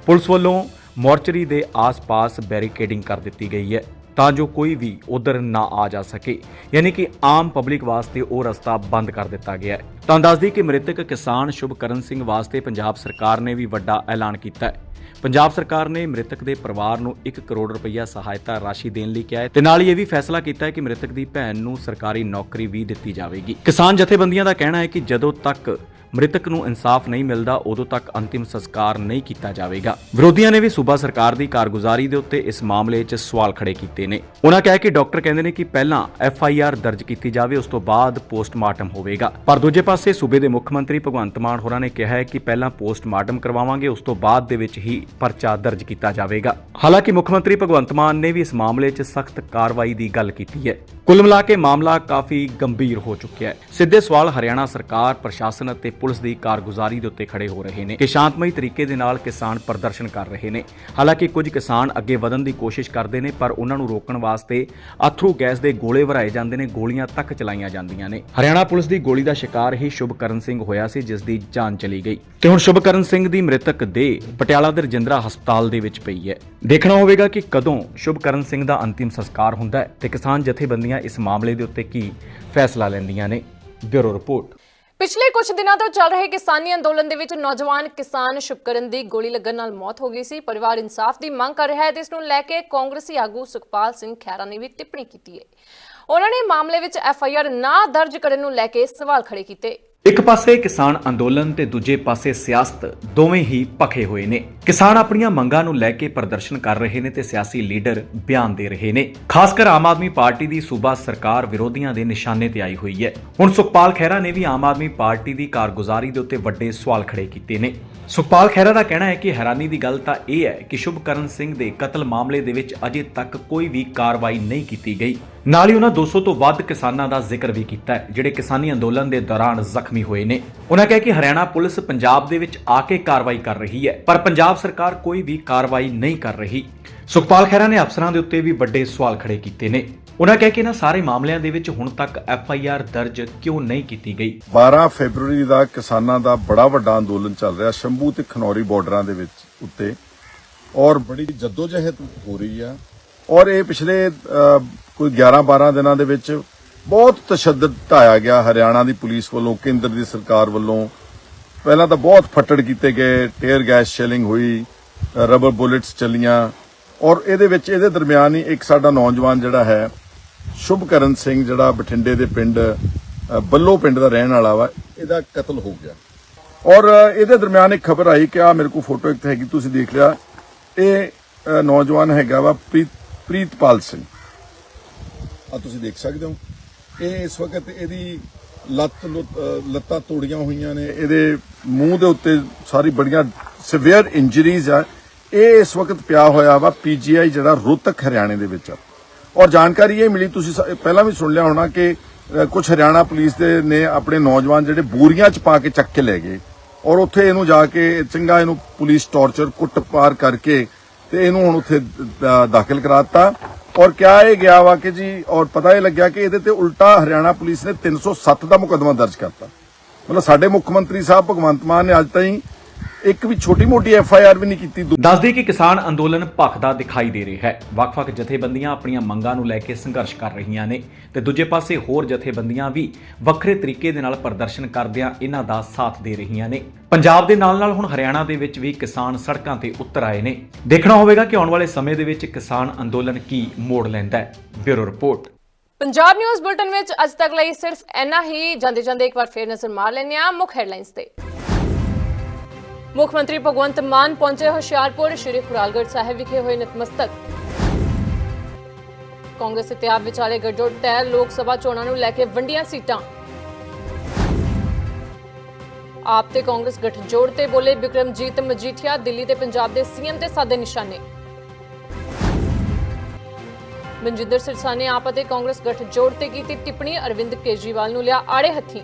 ਪੁਲਿਸ ਵੱਲੋਂ ਮੋਰਚਰੀ ਦੇ ਆਸ-ਪਾਸ ਬੈਰੀਕੇਡਿੰਗ ਕਰ ਦਿੱਤੀ ਗਈ ਹੈ। ਤਾਂ ਜੋ ਕੋਈ ਵੀ ਉਧਰ ਨਾ ਆ ਜਾ ਸਕੇ। ਯਾਨੀ ਕਿ ਆਮ ਪਬਲਿਕ ਵਾਸਤੇ ਉਹ ਰਸਤਾ ਬੰਦ ਕਰ ਦਿੱਤਾ ਗਿਆ ਹੈ। ਤਾਂ ਦੱਸਦੀ ਕਿ ਮ੍ਰਿਤਕ ਕਿਸਾਨ ਸ਼ੁਭਕਰਨ ਸਿੰਘ ਵਾਸਤੇ ਪੰਜਾਬ ਸਰਕਾਰ ਨੇ ਵੀ ਵੱਡਾ ਐਲਾਨ ਕੀਤਾ ਹੈ। ਪੰਜਾਬ ਸਰਕਾਰ ਨੇ ਮ੍ਰਿਤਕ ਦੇ ਪਰਿਵਾਰ ਨੂੰ 1 ਕਰੋੜ ਰੁਪਈਆ ਸਹਾਇਤਾ ਰਾਸ਼ੀ ਦੇਣ ਲਈ ਕਿਹਾ ਹੈ ਤੇ ਨਾਲ ਹੀ ਇਹ ਵੀ ਫੈਸਲਾ ਕੀਤਾ ਹੈ ਕਿ ਮ੍ਰਿਤਕ ਦੀ ਭੈਣ ਨੂੰ ਸਰਕਾਰੀ ਨੌਕਰੀ ਵੀ ਦਿੱਤੀ ਜਾਵੇਗੀ। ਕਿਸਾਨ ਜਥੇਬੰਦੀਆਂ ਦਾ ਕਹਿਣਾ ਹੈ ਕਿ ਜਦੋਂ ਤੱਕ ਮ੍ਰਿਤਕ ਨੂੰ ਇਨਸਾਫ ਨਹੀਂ ਮਿਲਦਾ, ਉਦੋਂ ਤੱਕ ਅੰਤਿਮ ਸੰਸਕਾਰ ਨਹੀਂ ਕੀਤਾ ਜਾਵੇਗਾ। ਵਿਰੋਧੀਆਂ ਨੇ ਵੀ ਸੂਬਾ ਸਰਕਾਰ ਦੀ ਕਾਰਗੁਜ਼ਾਰੀ ਦੇ ਉੱਤੇ ਇਸ ਮਾਮਲੇ 'ਚ ਸਵਾਲ ਖੜੇ ਕੀਤੇ ਨੇ। ਉਹਨਾਂ ਕਿਹਾ ਕਿ ਡਾਕਟਰ ਕਹਿੰਦੇ ਨੇ ਕਿ ਪਹਿਲਾਂ ਐਫ ਆਈ ਆਰ ਦਰਜ ਕੀਤੀ ਜਾਵੇ, ਉਸ ਤੋਂ ਬਾਅਦ ਪੋਸਟਮਾਰਟਮ ਹੋਵੇਗਾ। ਪਰ ਦੂਜੇ ਪਾਸੇ ਸੂਬੇ ਦੇ ਮੁੱਖ ਮੰਤਰੀ ਭਗਵੰਤ ਮਾਨ ਹੋਰਾਂ ਨੇ ਕਿਹਾ ਹੈ ਕਿ ਪਹਿਲਾਂ ਪੋਸਟਮਾਰਟਮ ਕਰਵਾਵਾਂਗੇ, ਉਸ ਤੋਂ ਬਾਅਦ ਦੇ ਵਿੱਚ ਹੀ ਪਰਚਾ ਦਰਜ ਕੀਤਾ ਜਾਵੇਗਾ। ਹਾਲਾਂਕਿ ਮੁੱਖ ਮੰਤਰੀ ਭਗਵੰਤ ਮਾਨ ਨੇ ਵੀ ਇਸ ਮਾਮਲੇ 'ਚ ਸਖਤ ਕਾਰਵਾਈ ਦੀ ਗੱਲ ਕੀਤੀ ਹੈ। ਕੁੱਲ ਮਿਲਾ ਕੇ ਮਾਮਲਾ ਕਾਫੀ ਗੰਭੀਰ ਹੋ ਚੁੱਕਿਆ ਹੈ। ਸਿੱਧੇ ਸਵਾਲ ਹਰਿਆਣਾ ਸਰਕਾਰ, ਪ੍ਰਸ਼ਾਸਨ ਅਤੇ ਪੁਲਿਸ ਦੀ ਕਾਰਗੁਜ਼ਾਰੀ ਦੇ ਉੱਤੇ ਖੜੇ ਹੋ ਰਹੇ ਨੇ। ਕਿ ਸ਼ਾਂਤਮਈ ਤਰੀਕੇ ਦੇ ਨਾਲ ਕਿਸਾਨ ਪ੍ਰਦਰਸ਼ਨ ਕਰ ਰਹੇ ਨੇ। ਹਾਲਾਂਕਿ ਕੁਝ ਕਿਸਾਨ ਅੱਗੇ ਵਧਣ ਦੀ ਕੋਸ਼ਿਸ਼ ਕਰਦੇ ਨੇ, ਪਰ ਉਹਨਾਂ ਨੂੰ ਰੋਕਣ ਵਾਸਤੇ ਅਥਰੂ ਗੈਸ ਦੇ ਗੋਲੇ ਵਰਾਏ ਜਾਂਦੇ ਨੇ, ਗੋਲੀਆਂ ਤੱਕ ਚਲਾਈਆਂ ਜਾਂਦੀਆਂ ਨੇ। ਹਰਿਆਣਾ ਪੁਲਿਸ ਦੀ ਗੋਲੀ ਦਾ ਸ਼ਿਕਾਰ ਹੀ ਸ਼ੁਭਕਰਨ ਸਿੰਘ ਹੋਇਆ ਸੀ, ਜਿਸ ਦੀ ਜਾਨ ਚਲੀ ਗਈ। ਤੇ ਹੁਣ ਸ਼ੁਭਕਰਨ ਸਿੰਘ ਦੀ ਮ੍ਰਿਤਕ ਦੇਹ ਪਟਿਆਲਾ ਦੇ ਰਜਿੰਦਰਾ ਹਸਪਤਾਲ ਦੇ ਵਿੱਚ ਪਈ ਹੈ। ਦੇਖਣਾ ਹੋਵੇਗਾ ਕਿ ਕਦੋਂ ਸ਼ੁਭਕਰਨ ਸਿੰਘ ਦਾ ਅੰਤਿਮ ਸੰਸਕਾਰ ਹੁੰਦਾ ਹੈ ਤੇ ਕਿਸਾਨ ਜਥੇਬੰਦੀਆਂ ਇਸ ਮਾਮਲੇ ਦੇ ਉੱਤੇ ਕੀ ਫੈਸਲਾ ਲੈਂਦੀਆਂ ਨੇ। Bureau report. ਪਿਛਲੇ ਕੁਝ ਦਿਨਾਂ ਤੋਂ ਚੱਲ ਰਹੇ ਕਿਸਾਨੀ ਅੰਦੋਲਨ ਦੇ ਵਿੱਚ ਨੌਜਵਾਨ ਕਿਸਾਨ ਸ਼ੁਭਕਰਨ ਦੀ ਗੋਲੀ ਲੱਗਣ ਨਾਲ ਮੌਤ ਹੋ ਗਈ ਸੀ। ਪਰਿਵਾਰ ਇਨਸਾਫ ਦੀ ਮੰਗ ਕਰ ਰਿਹਾ ਹੈ ਤੇ ਇਸ ਨੂੰ ਲੈ ਕੇ ਕਾਂਗਰਸੀ ਆਗੂ ਸੁਖਪਾਲ ਸਿੰਘ ਖਹਿਰਾ ਨੇ ਵੀ ਟਿੱਪਣੀ ਕੀਤੀ ਹੈ। ਉਹਨਾਂ ਨੇ ਮਾਮਲੇ ਵਿੱਚ ਐਫ ਆਈ ਆਰ ਨਾ ਦਰਜ ਕਰਨ ਨੂੰ ਲੈ ਕੇ ਸਵਾਲ ਖੜੇ ਕੀਤੇ। ਇੱਕ ਪਾਸੇ ਕਿਸਾਨ ਅੰਦੋਲਨ ਤੇ ਦੂਜੇ ਪਾਸੇ ਸਿਆਸਤ ਦੋਵੇਂ ਹੀ ਭਖੇ ਹੋਏ ਨੇ। ਕਿਸਾਨ ਆਪਣੀਆਂ ਮੰਗਾਂ ਨੂੰ ਲੈ ਕੇ ਪ੍ਰਦਰਸ਼ਨ ਕਰ ਰਹੇ ਨੇ ਤੇ ਸਿਆਸੀ ਲੀਡਰ ਬਿਆਨ ਦੇ ਰਹੇ ਨੇ। ਖਾਸ ਕਰ ਆਮ ਆਦਮੀ ਪਾਰਟੀ ਦੀ ਸੂਬਾ ਸਰਕਾਰ ਵਿਰੋਧੀਆਂ ਦੇ ਨਿਸ਼ਾਨੇ ਤੇ ਆਈ ਹੋਈ ਹੈ। ਹੁਣ ਸੁਖਪਾਲ ਖਹਿਰਾ ਨੇ ਵੀ ਆਮ ਆਦਮੀ ਪਾਰਟੀ ਦੀ ਕਾਰਗੁਜ਼ਾਰੀ ਦੇ ਉੱਤੇ ਵੱਡੇ ਸਵਾਲ ਖੜੇ ਕੀਤੇ ਨੇ। ਸੁਖਪਾਲ ਖਹਿਰਾ ਦਾ ਕਹਿਣਾ ਹੈ ਕਿ ਹੈਰਾਨੀ ਦੀ ਗੱਲ ਤਾਂ ਇਹ ਹੈ ਕਿ ਸ਼ੁਭਕਰਨ ਸਿੰਘ ਦੇ ਕਤਲ ਮਾਮਲੇ ਦੇ ਵਿੱਚ ਅਜੇ ਤੱਕ ਕੋਈ ਵੀ ਕਾਰਵਾਈ ਨਹੀਂ ਕੀਤੀ ਗਈ। ਨਾਲ ਹੀ ਉਹਨਾਂ 200 ਤੋਂ ਵੱਧ ਕਿਸਾਨਾਂ ਦਾ ਜ਼ਿਕਰ ਵੀ ਕੀਤਾ ਹੈ, ਜਿਹੜੇ ਕਿਸਾਨੀ ਅੰਦੋਲਨ ਦੇ ਦੌਰਾਨ ਜ਼ਖਮੀ ਹੋਏ ਨੇ। ਉਹਨਾਂ ਕਿਹਾ ਕਿ ਹਰਿਆਣਾ ਪੁਲਿਸ ਪੰਜਾਬ ਦੇ ਵਿੱਚ ਆ ਕੇ ਕਾਰਵਾਈ ਕਰ ਰਹੀ ਹੈ, ਪਰ ਪੰਜਾਬ ਸਰਕਾਰ ਕੋਈ ਵੀ ਕਾਰਵਾਈ ਨਹੀਂ ਕਰ ਰਹੀ। ਸੁਖਪਾਲ ਖਹਿਰਾ ਨੇ ਅਫਸਰਾਂ ਦੇ ਉੱਤੇ ਵੀ ਵੱਡੇ ਸਵਾਲ ਖੜੇ ਕੀਤੇ ਨੇ। ਉਹਨਾਂ ਕਹਿ ਕੇ ਇਹਨਾਂ ਸਾਰੇ ਮਾਮਲਿਆਂ ਦੇ ਵਿੱਚ ਹੁਣ ਤੱਕ ਐਫ ਆਈ ਆਰ ਦਰਜ ਕਿਉਂ ਨਹੀਂ ਕੀਤੀ ਗਈ। 12 ਫੈਬਰੂਰੀ ਦਾ ਕਿਸਾਨਾਂ ਦਾ ਬੜਾ ਵੱਡਾ ਅੰਦੋਲਨ ਚੱਲ ਰਿਹਾ ਸ਼ੰਭੂ ਤੇ ਖਨੌਰੀ ਬਾਰਡਰਾਂ ਦੇ ਵਿੱਚ ਉੱਤੇ। ਔਰ ਬੜੀ ਜਦੋਜਹਿਦ ਹੋ ਰਹੀ ਆ। ਔਰ ਇਹ ਪਿਛਲੇ ਕੋਈ 11 12 ਦਿਨਾਂ ਦੇ ਵਿੱਚ ਬਹੁਤ ਤਸ਼ੱਦਦ ਢਾਇਆ ਗਿਆ ਹਰਿਆਣਾ ਦੀ ਪੁਲਿਸ ਵੱਲੋਂ, ਕੇਂਦਰ ਦੀ ਸਰਕਾਰ ਵੱਲੋਂ। ਪਹਿਲਾਂ ਤਾਂ ਬਹੁਤ ਫੱਟੜ ਕੀਤੇ ਗਏ, ਟੇਅਰ ਗੈਸ ਸ਼ੈਲਿੰਗ ਹੋਈ, ਰਬਰ ਬੁਲੇਟਸ ਚੱਲੀਆਂ। ਔਰ ਇਹਦੇ ਵਿੱਚ, ਇਹਦੇ ਦਰਮਿਆਨ ਹੀ ਇੱਕ ਸਾਡਾ ਨੌਜਵਾਨ ਜਿਹੜਾ ਹੈ, ਸ਼ੁਭਕਰਨ ਸਿੰਘ ਜਿਹੜਾ ਬਠਿੰਡੇ ਦੇ ਪਿੰਡ ਬੱਲੋ ਪਿੰਡ ਦਾ ਰਹਿਣ ਵਾਲਾ ਵਾ, ਇਹਦਾ ਕਤਲ ਹੋ ਗਿਆ। ਔਰ ਇਹਦੇ ਦਰਮਿਆਨ ਇੱਕ ਖਬਰ ਆਈ ਕਿ ਆ ਮੇਰੇ ਕੋਲ ਫੋਟੋ ਇੱਕ ਹੈਗੀ, ਤੁਸੀਂ ਦੇਖ ਲਿਆ। ਇਹ ਨੌਜਵਾਨ ਹੈਗਾ ਵਾ ਪ੍ਰੀਤ, ਪ੍ਰੀਤਪਾਲ ਸਿੰਘ। ਆ ਤੁਸੀਂ ਦੇਖ ਸਕਦੇ ਹੋ। ਇਹ ਇਸ ਵਕਤ ਇਹਦੀ ਲੱਤ ਲੱਤਾਂ ਤੋੜੀਆਂ ਹੋਈਆਂ ਨੇ। ਇਹਦੇ ਮੂੰਹ ਦੇ ਉੱਤੇ ਸਾਰੀ ਬੜੀਆਂ ਸਿਵੀਅਰ ਇੰਜਰੀਜ਼ ਆ। ਇਹ ਇਸ ਵਕਤ ਪਿਆ ਹੋਇਆ ਵਾ ਪੀਜੀਆਈ ਜਿਹੜਾ ਰੋਤਕ ਹਰਿਆਣੇ ਦੇ ਵਿੱਚ ਔਰ ਜਾਣਕਾਰੀ ਇਹ ਮਿਲੀ, ਤੁਸੀਂ ਪਹਿਲਾਂ ਵੀ ਸੁਣ ਲਿਆ ਹੋਣਾ ਕਿ ਕੁਝ ਹਰਿਆਣਾ ਪੁਲਿਸ ਦੇ ਨੇ ਆਪਣੇ ਨੌਜਵਾਨ ਜਿਹੜੇ ਬੋਰੀਆਂ ਚ ਪਾ ਕੇ ਚੱਕ ਕੇ ਲੈ ਗਏ। ਔਰ ਉੱਥੇ ਇਹਨੂੰ ਜਾ ਕੇ ਚੰਗਾ ਇਹਨੂੰ ਪੁਲਿਸ ਟਾਰਚਰ ਕੁੱਟ ਪਾਰ ਕਰਕੇ ਤੇ ਇਹਨੂੰ ਹੁਣ ਉੱਥੇ ਦ- ਦਾਖਲ ਕਰਾਤਾ। ਔਰ ਕਿਹਾ ਇਹ ਗਿਆ ਵਾ ਕਿ ਜੀ, ਔਰ ਪਤਾ ਇਹ ਲੱਗਿਆ ਕਿ ਇਹਦੇ ਤੇ ਉਲਟਾ ਹਰਿਆਣਾ ਪੁਲਿਸ ਨੇ 307 ਦਾ ਮੁਕੱਦਮਾ ਦਰਜ ਕਰਤਾ। ਮਤਲਬ ਸਾਡੇ ਮੁੱਖ ਮੰਤਰੀ ਸਾਹਿਬ ਭਗਵੰਤ ਮਾਨ ਨੇ ਅੱਜ ਤਾਈਂ ਇੱਕ ਵੀ ਛੋਟੀ ਮੋਟੀ ਐਫ ਆਈ ਆਰ ਵੀ ਨਹੀਂ ਕੀਤੀ ਦੱਸਦੇ ਕਿ ਕਿਸਾਨ ਅੰਦੋਲਨ ਭਖਦਾ ਦਿਖਾਈ ਦੇ ਰਿਹਾ ਹੈ। ਵੱਖ-ਵੱਖ ਜਥੇਬੰਦੀਆਂ ਆਪਣੀਆਂ ਮੰਗਾਂ ਨੂੰ ਲੈ ਕੇ ਸੰਘਰਸ਼ ਕਰ ਰਹੀਆਂ ਨੇ ਤੇ ਦੂਜੇ ਪਾਸੇ ਹੋਰ ਜਥੇਬੰਦੀਆਂ ਵੀ ਵੱਖਰੇ ਤਰੀਕੇ ਦੇ ਨਾਲ ਪ੍ਰਦਰਸ਼ਨ ਕਰਦਿਆਂ ਇਹਨਾਂ ਦਾ ਸਾਥ ਦੇ ਰਹੀਆਂ ਨੇ। ਪੰਜਾਬ ਦੇ ਨਾਲ-ਨਾਲ ਹੁਣ ਹਰਿਆਣਾ ਦੇ ਵਿੱਚ ਵੀ ਕਿਸਾਨ ਸੜਕਾਂ ਤੇ ਉਤਰ ਆਏ ਨੇ। ਦੇਖਣਾ ਹੋਵੇਗਾ ਕਿ ਆਉਣ ਵਾਲੇ ਸਮੇਂ ਦੇ ਵਿੱਚ ਕਿਸਾਨ ਅੰਦੋਲਨ ਕੀ ਮੋੜ ਲੈਂਦਾ ਹੈ। Bureau report. Punjab news bulletin ਵਿੱਚ ਅੱਜ ਤੱਕ ਲਈ ਸਿਰਫ ਇੰਨਾ ਹੀ। ਜਾਂਦੇ ਜਾਂਦੇ ਇੱਕ ਵਾਰ ਫੇਰ ਨਜ਼ਰ ਮਾਰ ਲੈਂਦੇ ਹਾਂ ਮੁੱਖ ਹੈਡਲਾਈਨਸ ਤੇ। ਮੁੱਖ ਮੰਤਰੀ ਭਗਵੰਤ ਮਾਨ ਪਹੁੰਚੇ ਹੁਸ਼ਿਆਰਪੁਰ, ਸ਼੍ਰੀ ਖੁਰਾਲਗੜ੍ਹ ਸਾਹਿਬ ਵਿਖੇ ਹੋਏ ਨਤਮਸਤਕ। ਕਾਂਗਰਸ ਤੇ ਆਪ ਵਿਚਾਲੇ ਗੱਠਜੋੜ ਤੈ ਲੋਕ ਸਭਾ ਚੋਣਾਂ ਨੂੰ ਲੈ ਕੇ ਵੰਡੀਆਂ ਸੀਟਾਂ। ਆਪ ਤੇ ਕਾਂਗਰਸ ਗੱਠਜੋੜ ਤੇ ਬੋਲੇ ਬਿਕਰਮਜੀਤ ਮਜੀਠੀਆ ਦਿੱਲੀ ਤੇ ਪੰਜਾਬ ਦੇ ਸੀਐਮ ਤੇ ਸਾਦੇ ਨਿਸ਼ਾਨੇ। ਮਨਜਿੰਦਰ ਸਿਰਸਾ ਨੇ ਆਪ ਅਤੇ ਕਾਂਗਰਸ ਗੱਠਜੋੜ ਤੇ ਕੀਤੀ ਟਿੱਪਣੀ, ਅਰਵਿੰਦ ਕੇਜਰੀਵਾਲ ਨੂੰ ਲਿਆ ਆੜੇ ਹੱਥੀ।